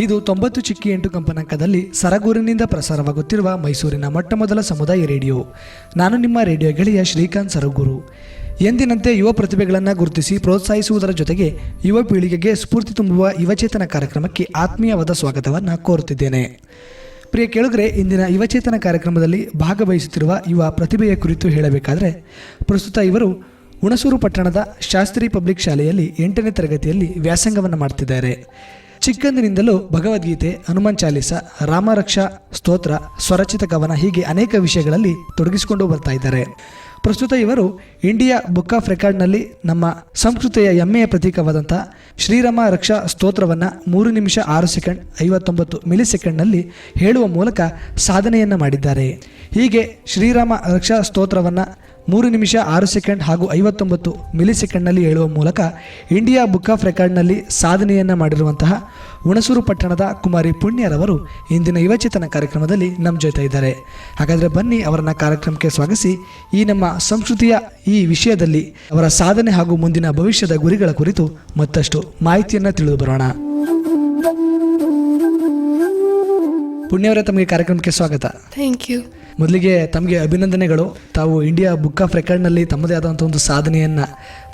ಇದು ತೊಂಬತ್ತು ಚಿಕ್ಕಿ ಎಂಟು ಕಂಪನಾಂಕದಲ್ಲಿ ಸರಗೂರಿನಿಂದ ಪ್ರಸಾರವಾಗುತ್ತಿರುವ ಮೈಸೂರಿನ ಮೊಟ್ಟಮೊದಲ ಸಮುದಾಯ ರೇಡಿಯೋ. ನಾನು ನಿಮ್ಮ ರೇಡಿಯೋ ಗೆಳೆಯ ಶ್ರೀಕಾಂತ್ ಸರಗೂರು. ಎಂದಿನಂತೆ ಯುವ ಪ್ರತಿಭೆಗಳನ್ನು ಗುರುತಿಸಿ ಪ್ರೋತ್ಸಾಹಿಸುವುದರ ಜೊತೆಗೆ ಯುವ ಪೀಳಿಗೆಗೆ ಸ್ಫೂರ್ತಿ ತುಂಬುವ ಯುವಚೇತನ ಕಾರ್ಯಕ್ರಮಕ್ಕೆ ಆತ್ಮೀಯವಾದ ಸ್ವಾಗತವನ್ನು ಕೋರುತ್ತಿದ್ದೇನೆ. ಪ್ರಿಯ ಕೇಳುಗರೆ, ಇಂದಿನ ಯುವಚೇತನ ಕಾರ್ಯಕ್ರಮದಲ್ಲಿ ಭಾಗವಹಿಸುತ್ತಿರುವ ಯುವ ಪ್ರತಿಭೆಯ ಕುರಿತು ಹೇಳಬೇಕಾದರೆ, ಪ್ರಸ್ತುತ ಇವರು ಹುಣಸೂರು ಪಟ್ಟಣದ ಶಾಸ್ತ್ರಿ ಪಬ್ಲಿಕ್ ಶಾಲೆಯಲ್ಲಿ ಎಂಟನೇ ತರಗತಿಯಲ್ಲಿ ವ್ಯಾಸಂಗವನ್ನು ಮಾಡ್ತಿದ್ದಾರೆ. ಚಿಕ್ಕಂದಿನಿಂದಲೂ ಭಗವದ್ಗೀತೆ, ಹನುಮಾನ್ ಚಾಲಿಸ, ರಾಮರಕ್ಷಾ ಸ್ತೋತ್ರ, ಸ್ವರಚಿತ ಕವನ ಹೀಗೆ ಅನೇಕ ವಿಷಯಗಳಲ್ಲಿ ತೊಡಗಿಸಿಕೊಂಡು ಬರ್ತಾ ಇದ್ದಾರೆ. ಪ್ರಸ್ತುತ ಇವರು ಇಂಡಿಯಾ ಬುಕ್ ಆಫ್ ರೆಕಾರ್ಡ್ನಲ್ಲಿ ನಮ್ಮ ಸಂಸ್ಕೃತಿಯ ಹೆಮ್ಮೆಯ ಪ್ರತೀಕವಾದಂಥ ಶ್ರೀರಾಮ ರಕ್ಷಾ ಸ್ತೋತ್ರವನ್ನು ಮೂರು ನಿಮಿಷ ಆರು ಸೆಕೆಂಡ್ ಐವತ್ತೊಂಬತ್ತು ಮಿಲಿ ಸೆಕೆಂಡ್ನಲ್ಲಿ ಹೇಳುವ ಮೂಲಕ ಸಾಧನೆಯನ್ನು ಮಾಡಿದ್ದಾರೆ. ಹೀಗೆ ಶ್ರೀರಾಮ ರಕ್ಷಾ ಸ್ತೋತ್ರವನ್ನು ಮೂರು ನಿಮಿಷ ಆರು ಸೆಕೆಂಡ್ ಹಾಗೂ ಐವತ್ತೊಂಬತ್ತು ಮಿಲಿ ಸೆಕೆಂಡ್ನಲ್ಲಿ ಹೇಳುವ ಮೂಲಕ ಇಂಡಿಯಾ ಬುಕ್ ಆಫ್ ರೆಕಾರ್ಡ್ನಲ್ಲಿ ಸಾಧನೆಯನ್ನು ಮಾಡಿರುವಂತಹ ಹುಣಸೂರು ಪಟ್ಟಣದ ಕುಮಾರಿ ಪುಣ್ಯರವರು ಇಂದಿನ ಯುವಚೇತನ ಕಾರ್ಯಕ್ರಮದಲ್ಲಿ ನಮ್ಮ ಜೊತೆ ಇದ್ದಾರೆ. ಹಾಗಾದರೆ ಬನ್ನಿ ಅವರನ್ನು ಕಾರ್ಯಕ್ರಮಕ್ಕೆ ಸ್ವಾಗತಿಸಿ. ಈ ನಮ್ಮ ಸಂಸ್ಕೃತಿಯ ಈ ವಿಷಯದಲ್ಲಿ ಅವರ ಸಾಧನೆ ಹಾಗೂ ಮುಂದಿನ ಭವಿಷ್ಯದ ಗುರಿಗಳ ಕುರಿತು ಮತ್ತಷ್ಟು ಮಾಹಿತಿಯನ್ನು ತಿಳಿದು ಬರೋಣ. ಪುಣ್ಯವರೇ ತಮಗೆ ಕಾರ್ಯಕ್ರಮಕ್ಕೆ ಸ್ವಾಗತ. ಥ್ಯಾಂಕ್ ಯು ಮೊದಲಿಗೆ ತಮಗೆ ಅಭಿನಂದನೆಗಳು. ತಾವು ಇಂಡಿಯಾ ಬುಕ್ ಆಫ್ ರೆಕಾರ್ಡ್ನಲ್ಲಿ ತಮ್ಮದೇ ಆದಂಥ ಒಂದು ಸಾಧನೆಯನ್ನು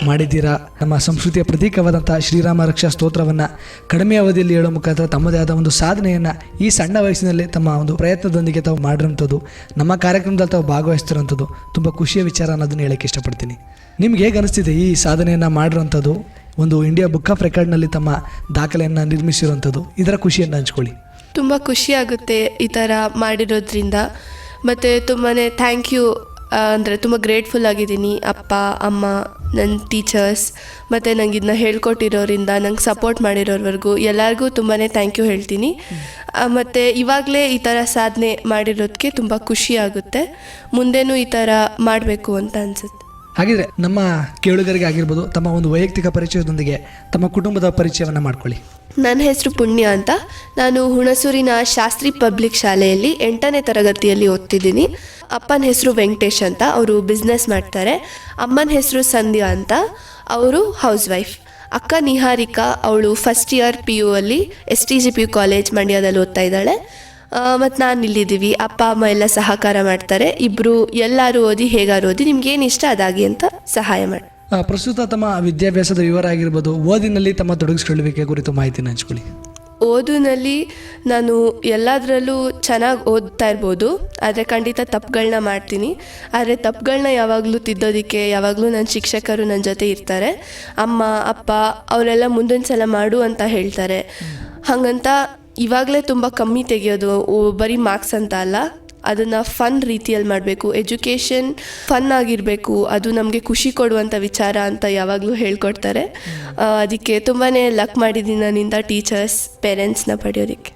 ಮಾಡಿದ್ದೀರಾ? ನಮ್ಮ ಸಂಸ್ಕೃತಿಯ ಪ್ರತೀಕವಾದಂಥ ಶ್ರೀರಾಮ ರಕ್ಷಾ ಸ್ತೋತ್ರವನ್ನು ಕಡಿಮೆ ಅವಧಿಯಲ್ಲಿ ಹೇಳೋ ಮುಖಾಂತರ ತಮ್ಮದೇ ಆದ ಒಂದು ಸಾಧನೆಯನ್ನು ಈ ಸಣ್ಣ ವಯಸ್ಸಿನಲ್ಲಿ ತಮ್ಮ ಒಂದು ಪ್ರಯತ್ನದೊಂದಿಗೆ ತಾವು ಮಾಡಿರೋಂಥದ್ದು ನಮ್ಮ ಕಾರ್ಯಕ್ರಮದಲ್ಲಿ ತಾವು ಭಾಗವಹಿಸ್ತಿರೋಂಥದ್ದು ತುಂಬ ಖುಷಿಯ ವಿಚಾರ ಅನ್ನೋದನ್ನು ಹೇಳಕ್ಕೆ ಇಷ್ಟಪಡ್ತೀನಿ. ನಿಮ್ಗೆ ಹೇಗೆ ಅನಿಸ್ತಿದೆ ಈ ಸಾಧನೆಯನ್ನು ಮಾಡಿರೋಂಥದ್ದು ಒಂದು ಇಂಡಿಯಾ ಬುಕ್ ಆಫ್ ರೆಕಾರ್ಡ್ನಲ್ಲಿ ತಮ್ಮ ದಾಖಲೆಯನ್ನು ನಿರ್ಮಿಸಿರುವಂಥದ್ದು. ಇದರ ಖುಷಿಯನ್ನು ಹಂಚ್ಕೊಳ್ಳಿ. ತುಂಬ ಖುಷಿಯಾಗುತ್ತೆ ಈ ಥರ ಮಾಡಿರೋದ್ರಿಂದ. ಮತ್ತು ತುಂಬಾ ಥ್ಯಾಂಕ್ ಯು ಅಂದರೆ ತುಂಬ ಗ್ರೇಟ್ಫುಲ್ ಆಗಿದ್ದೀನಿ. ಅಪ್ಪ, ಅಮ್ಮ ನನ್ನ ಟೀಚರ್ಸ್ ಮತ್ತು ನಂಗೆ ಇದನ್ನ ಹೇಳ್ಕೊಟ್ಟಿರೋರಿಂದ, ನಂಗೆ ಸಪೋರ್ಟ್ ಮಾಡಿರೋರ್ವರೆಗೂ ಎಲ್ಲರಿಗೂ ತುಂಬಾ ಥ್ಯಾಂಕ್ ಯು ಹೇಳ್ತೀನಿ. ಮತ್ತು ಇವಾಗಲೇ ಈ ಥರ ಸಾಧನೆ ಮಾಡಿರೋದಕ್ಕೆ ತುಂಬ ಖುಷಿ ಆಗುತ್ತೆ. ಮುಂದೆನೂ ಈ ಥರ ಮಾಡಬೇಕು ಅಂತ ಅನಿಸುತ್ತೆ. ಹಾಗಿದ್ರೆ ನಮ್ಮ ಕೇಳುಗರಿಗೆ ಆಗಿರ್ಬೋದು, ತಮ್ಮ ಒಂದು ವೈಯಕ್ತಿಕ ಪರಿಚಯದೊಂದಿಗೆ ತಮ್ಮ ಕುಟುಂಬದ ಪರಿಚಯವನ್ನು ಮಾಡ್ಕೊಳ್ಳಿ. ನನ್ನ ಹೆಸರು ಪುಣ್ಯ ಅಂತ. ನಾನು ಹುಣಸೂರಿನ ಶಾಸ್ತ್ರಿ ಪಬ್ಲಿಕ್ ಶಾಲೆಯಲ್ಲಿ ಎಂಟನೇ ತರಗತಿಯಲ್ಲಿ ಓದ್ತಿದ್ದೀನಿ. ಅಪ್ಪನ ಹೆಸರು ವೆಂಕಟೇಶ್ ಅಂತ, ಅವರು ಬಿಸ್ನೆಸ್ ಮಾಡ್ತಾರೆ. ಅಮ್ಮನ ಹೆಸರು ಸಂಧ್ಯಾ ಅಂತ, ಅವರು ಹೌಸ್ ವೈಫ್ ಅಕ್ಕ ನಿಹಾರಿಕಾ, ಅವಳು ಫಸ್ಟ್ ಇಯರ್ ಪಿ ಯು ಅಲ್ಲಿ S T G P U college ಮಂಡ್ಯದಲ್ಲಿ ಓದ್ತಾ ಇದ್ದಾಳೆ. ಮತ್ತು ನಾನು ಇಲ್ಲಿದ್ದೀವಿ. ಅಪ್ಪ ಅಮ್ಮ ಎಲ್ಲ ಸಹಕಾರ ಮಾಡ್ತಾರೆ. ಇಬ್ಬರು ಎಲ್ಲರೂ ಓದಿ ಹೇಗಾರು ಓದಿ ನಿಮ್ಗೆ ಏನು ಇಷ್ಟ ಅದಾಗಿ ಅಂತ ಸಹಾಯ ಮಾಡಿ ಪ್ರಸ್ತುತ ತಮ್ಮ ವಿದ್ಯಾಭ್ಯಾಸದ ವಿವರ ಆಗಿರ್ಬೋದು ಓದಿನಲ್ಲಿ ತಮ್ಮ ತೊಡಗಿಸಿಕೊಳ್ಳುವಿಕೆ ಕುರಿತು ಮಾಹಿತಿನ ಹಂಚ್ಕೊಳ್ಳಿ. ಓದಿನಲ್ಲಿ ನಾನು ಎಲ್ಲದರಲ್ಲೂ ಚೆನ್ನಾಗಿ ಓದ್ತಾ ಇರ್ಬೋದು. ಆದರೆ ಖಂಡಿತ ತಪ್ಪುಗಳನ್ನ ಮಾಡ್ತೀನಿ. ಆದರೆ ತಪ್ಪುಗಳನ್ನ ಯಾವಾಗಲೂ ತಿದ್ದೋದಕ್ಕೆ ಯಾವಾಗಲೂ ನನ್ನ ಶಿಕ್ಷಕರು ನನ್ನ ಜೊತೆ ಇರ್ತಾರೆ. ಅಮ್ಮ ಅಪ್ಪ ಅವರೆಲ್ಲ ಮುಂದೊಂದು ಸಲ ಮಾಡು ಅಂತ ಹೇಳ್ತಾರೆ. ಹಾಗಂತ ಇವಾಗಲೇ ತುಂಬ ಕಮ್ಮಿ ತೆಗೆಯೋದು ಬರೀ ಮಾರ್ಕ್ಸ್ ಅಂತ ಅಲ್ಲ ಅದನ್ನು ಫನ್ ರೀತಿಯಲ್ಲಿ ಮಾಡಬೇಕು. ಎಜುಕೇಷನ್ ಫನ್ ಆಗಿರಬೇಕು. ಅದು ನಮಗೆ ಖುಷಿ ಕೊಡುವಂಥ ವಿಚಾರ ಅಂತ ಯಾವಾಗಲೂ ಹೇಳ್ಕೊಡ್ತಾರೆ. ಅದಕ್ಕೆ ತುಂಬಾ ಲಕ್ ಮಾಡಿದ್ದೀನಿ ನನ್ನಿಂದ ಟೀಚರ್ಸ್ ಪೇರೆಂಟ್ಸ್ನ ಪಡೆಯೋದಕ್ಕೆ.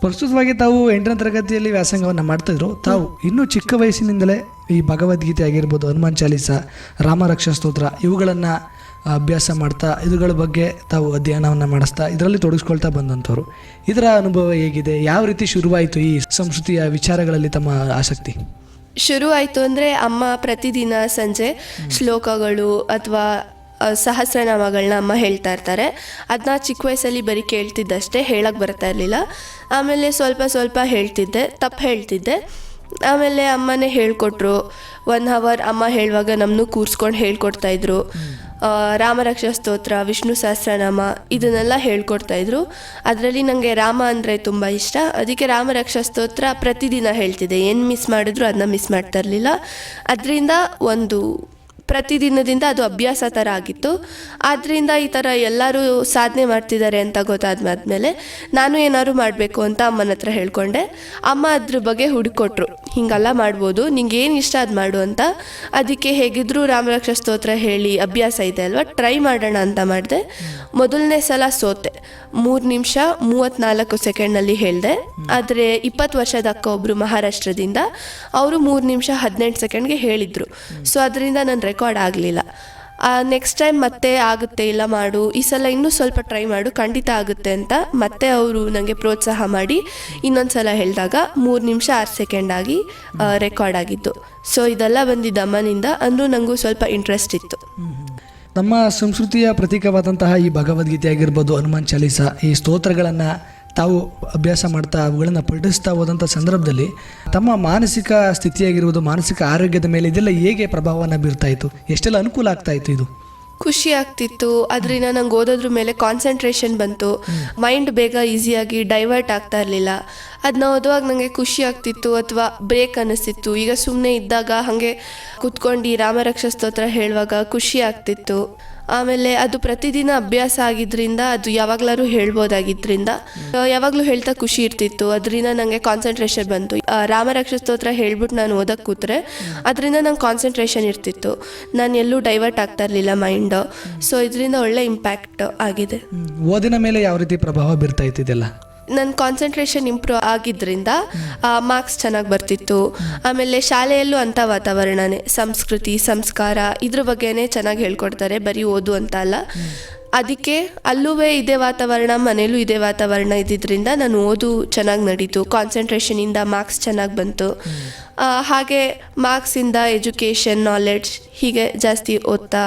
ಪ್ರಸ್ತುತವಾಗಿ ತಾವು ಎಂಟನೇ ತರಗತಿಯಲ್ಲಿ ವ್ಯಾಸಂಗವನ್ನು ಮಾಡ್ತಿದ್ರು ತಾವು ಇನ್ನೂ ಚಿಕ್ಕ ವಯಸ್ಸಿನಿಂದಲೇ ಈ ಭಗವದ್ಗೀತೆ ಆಗಿರ್ಬೋದು ಹನುಮಾನ್ ಚಾಲೀಸ ರಾಮರಕ್ಷಾ ಸ್ತೋತ್ರ ಇವುಗಳನ್ನು ಅಭ್ಯಾಸ ಮಾಡ್ತಾ ಇದುಗಳ ಬಗ್ಗೆ ತಾವು ಅಧ್ಯಯನವನ್ನು ಮಾಡಿಸ್ತಾ ಇದರಲ್ಲಿ ತೊಡಗಿಸ್ಕೊಳ್ತಾ ಬಂದಂಥವ್ರು. ಇದರ ಅನುಭವ ಹೇಗಿದೆ? ಯಾವ ರೀತಿ ಶುರುವಾಯಿತು ಈ ಸಂಸ್ಕೃತಿಯ ವಿಚಾರಗಳಲ್ಲಿ ತಮ್ಮ ಆಸಕ್ತಿ? ಶುರು ಆಯಿತು ಅಂದರೆ ಅಮ್ಮ ಪ್ರತಿದಿನ ಸಂಜೆ ಶ್ಲೋಕಗಳು ಅಥವಾ ಸಹಸ್ರನಾಮಗಳನ್ನ ಅಮ್ಮ ಹೇಳ್ತಾ ಇರ್ತಾರೆ. ಅದನ್ನ ಚಿಕ್ಕ ವಯಸ್ಸಲ್ಲಿ ಬರೀ ಕೇಳ್ತಿದ್ದಷ್ಟೇ ಹೇಳಕ್ಕೆ ಬರ್ತಾ ಇರಲಿಲ್ಲ. ಆಮೇಲೆ ಸ್ವಲ್ಪ ಸ್ವಲ್ಪ ಹೇಳ್ತಿದ್ದೆ ತಪ್ಪು ಹೇಳ್ತಿದ್ದೆ. ಆಮೇಲೆ ಅಮ್ಮನೇ ಹೇಳ್ಕೊಟ್ರು. ಒನ್ ಅವರ್ ಅಮ್ಮ ಹೇಳುವಾಗ ನಮ್ಮನ್ನು ಕೂರಿಸ್ಕೊಂಡು ಹೇಳ್ಕೊಡ್ತಾ ಇದ್ರು. ಆ, ರಾಮರಕ್ಷಾ ಸ್ತೋತ್ರ ವಿಷ್ಣು ಸಹಸ್ರನಾಮ ಇದನ್ನೆಲ್ಲ ಹೇಳ್ಕೊಡ್ತಾ ಇದ್ರು. ಅದರಲ್ಲಿ ನನಗೆ ರಾಮ ಅಂದರೆ ತುಂಬ ಇಷ್ಟ. ಅದಕ್ಕೆ ರಾಮರಕ್ಷಾ ಸ್ತೋತ್ರ ಪ್ರತಿದಿನ ಹೇಳ್ತಿದೆ ಏನು ಮಿಸ್ ಮಾಡಿದ್ರು ಅದನ್ನ ಮಿಸ್ ಮಾಡ್ತಾ ಇರಲಿಲ್ಲ. ಅದರಿಂದ ಒಂದು ಪ್ರತಿದಿನದಿಂದ ಅದು ಅಭ್ಯಾಸ ಥರ ಆಗಿತ್ತು ಆದ್ದರಿಂದ ಈ ಥರ ಎಲ್ಲರೂ ಸಾಧನೆ ಮಾಡ್ತಿದ್ದಾರೆ ಅಂತ ಗೊತ್ತಾದ್ಮೇಲೆ ನಾನು ಏನಾದ್ರು ಮಾಡಬೇಕು ಅಂತ ಅಮ್ಮನ ಹತ್ರ ಹೇಳ್ಕೊಂಡೆ. ಅಮ್ಮ ಅದ್ರ ಬಗ್ಗೆ ಹುಡುಕೊಟ್ರು. ಹಿಂಗೆಲ್ಲ ಮಾಡ್ಬೋದು ನಿಂಗೆ ಏನು ಇಷ್ಟ ಅದು ಮಾಡು ಅಂತ. ಅದಕ್ಕೆ ಹೇಗಿದ್ರು ರಾಮರಕ್ಷ ಸ್ತೋತ್ರ ಹೇಳಿ ಅಭ್ಯಾಸ ಇದೆ ಅಲ್ವಾ, ಟ್ರೈ ಮಾಡೋಣ ಅಂತ ಮಾಡಿದೆ. ಮೊದಲನೇ ಸಲ ಸೋತೆ. ಮೂರು ನಿಮಿಷ ಮೂವತ್ತ್ನಾಲ್ಕು ಸೆಕೆಂಡ್ನಲ್ಲಿ ಹೇಳಿದೆ. ಆದರೆ ಇಪ್ಪತ್ತು ವರ್ಷದ ಅಕ್ಕ ಒಬ್ಬರು ಮಹಾರಾಷ್ಟ್ರದಿಂದ, ಅವರು ಮೂರು ನಿಮಿಷ ಹದಿನೆಂಟು ಸೆಕೆಂಡ್ಗೆ ಹೇಳಿದರು. ಸೊ, ಅದರಿಂದ ನನ್ನ ರೆಕಾರ್ಡ್ ಆಗಲಿಲ್ಲ. ನೆಕ್ಸ್ಟ್ ಟೈಮ್ ಮತ್ತೆ ಆಗುತ್ತೆ ಇಲ್ಲ ಮಾಡು, ಈ ಸಲ ಇನ್ನೂ ಸ್ವಲ್ಪ ಟ್ರೈ ಮಾಡು, ಖಂಡಿತ ಆಗುತ್ತೆ ಅಂತ ಮತ್ತೆ ಅವರು ನನಗೆ ಪ್ರೋತ್ಸಾಹ ಮಾಡಿ ಇನ್ನೊಂದು ಸಲ ಹೇಳಿದಾಗ ಮೂರು ನಿಮಿಷ ಆರು ಸೆಕೆಂಡ್ ಆಗಿ ರೆಕಾರ್ಡ್ ಆಗಿತ್ತು. ಸೊ ಇದೆಲ್ಲ ಬಂದಿದ್ದ ಅಮ್ಮನಿಂದ, ಅಂದರೂ ನನಗೂ ಸ್ವಲ್ಪ ಇಂಟ್ರೆಸ್ಟ್ ಇತ್ತು. ನಮ್ಮ ಸಂಸ್ಕೃತಿಯ ಪ್ರತೀಕವಾದಂತಹ ಈ ಭಗವದ್ಗೀತೆ ಆಗಿರ್ಬೋದು ಹನುಮಾನ್ ಚಾಲೀಸ ಈ ಸ್ತೋತ್ರಗಳನ್ನು ತಾವು ಅಭ್ಯಾಸ ಮಾಡ್ತಾ ಅವುಗಳನ್ನು ಪಠಿಸ್ತಾ ಹೋದಂಥ ಸಂದರ್ಭದಲ್ಲಿ ತಮ್ಮ ಮಾನಸಿಕ ಸ್ಥಿತಿಯಾಗಿರುವುದು ಮಾನಸಿಕ ಆರೋಗ್ಯದ ಮೇಲೆ ಇದೆಲ್ಲ ಹೇಗೆ ಪ್ರಭಾವವನ್ನು ಬೀರ್ತಾ ಇತ್ತು? ಎಷ್ಟೆಲ್ಲ ಅನುಕೂಲ ಆಗ್ತಾ ಇತ್ತು ಇದು? ಖುಷಿ ಆಗ್ತಿತ್ತು. ಅದರಿಂದ ನಂಗೆ ಓದೋದ್ರ ಮೇಲೆ ಕಾನ್ಸಂಟ್ರೇಷನ್ ಬಂತು. ಮೈಂಡ್ ಬೇಗ ಈಸಿಯಾಗಿ ಡೈವರ್ಟ್ ಆಗ್ತಾ ಇರಲಿಲ್ಲ. ಅದನ್ನ ಓದುವಾಗ ನನಗೆ ಖುಷಿ ಆಗ್ತಿತ್ತು ಅಥವಾ ಬ್ರೇಕ್ ಅನ್ನಿಸ್ತಿತ್ತು ಈಗ ಸುಮ್ಮನೆ ಇದ್ದಾಗ ಹಾಗೆ ಕುತ್ಕೊಂಡು ರಾಮರಕ್ಷಾ ಸ್ತೋತ್ರ ಹೇಳುವಾಗ ಖುಷಿ ಆಗ್ತಿತ್ತು. ಆಮೇಲೆ ಅದು ಪ್ರತಿದಿನ ಅಭ್ಯಾಸ ಆಗಿದ್ರಿಂದ ಅದು ಯಾವಾಗ್ಲಾರು ಹೇಳ್ಬೋದಾಗಿದ್ರಿಂದ ಯಾವಾಗಲೂ ಹೇಳ್ತಾ ಖುಷಿ ಇರ್ತಿತ್ತು. ಅದರಿಂದ ನನಗೆ ಕಾನ್ಸಂಟ್ರೇಷನ್ ಬಂತು. ರಾಮರಕ್ಷ ಸ್ತೋತ್ರ ಹೇಳ್ಬಿಟ್ಟು ನಾನು ಓದಕ್ಕೆ ಕೂತ್ರೆ ಅದರಿಂದ ನಂಗೆ ಕಾನ್ಸಂಟ್ರೇಷನ್ ಇರ್ತಿತ್ತು. ನಾನು ಎಲ್ಲೂ ಡೈವರ್ಟ್ ಆಗ್ತಾ ಇರಲಿಲ್ಲ ಮೈಂಡ್ ಸೊ ಇದರಿಂದ ಒಳ್ಳೆ ಇಂಪ್ಯಾಕ್ಟ್ ಆಗಿದೆ. ಓದಿನ ಮೇಲೆ ಯಾವ ರೀತಿ ಪ್ರಭಾವ ಬೀರ್ತಾ ಇತ್ತು ಇದೆಲ್ಲ ನನ್ನ ಕಾನ್ಸಂಟ್ರೇಷನ್ ಇಂಪ್ರೂವ್ ಆಗಿದ್ದರಿಂದ ಮಾರ್ಕ್ಸ್ ಚೆನ್ನಾಗಿ ಬರ್ತಿತ್ತು. ಆಮೇಲೆ ಶಾಲೆಯಲ್ಲೂ ಅಂಥ ವಾತಾವರಣನೇ, ಸಂಸ್ಕೃತಿ, ಸಂಸ್ಕಾರ, ಇದ್ರ ಬಗ್ಗೆನೇ ಚೆನ್ನಾಗಿ ಹೇಳ್ಕೊಡ್ತಾರೆ, ಬರೀ ಓದು ಅಂತ ಅಲ್ಲ. ಅದಕ್ಕೆ ಅಲ್ಲೂ ಇದೇ ವಾತಾವರಣ, ಮನೇಲೂ ಇದೇ ವಾತಾವರಣ ಇದ್ದಿದ್ದರಿಂದ ನಾನು ಓದು ಚೆನ್ನಾಗಿ ನಡೀತು. ಕಾನ್ಸಂಟ್ರೇಷನಿಂದ ಮಾರ್ಕ್ಸ್ ಚೆನ್ನಾಗಿ ಬಂತು. ಹಾಗೆ ಮಾರ್ಕ್ಸಿಂದ ಎಜುಕೇಷನ್ ನಾಲೆಡ್ಜ್ ಹೀಗೆ ಜಾಸ್ತಿ ಓದ್ತಾ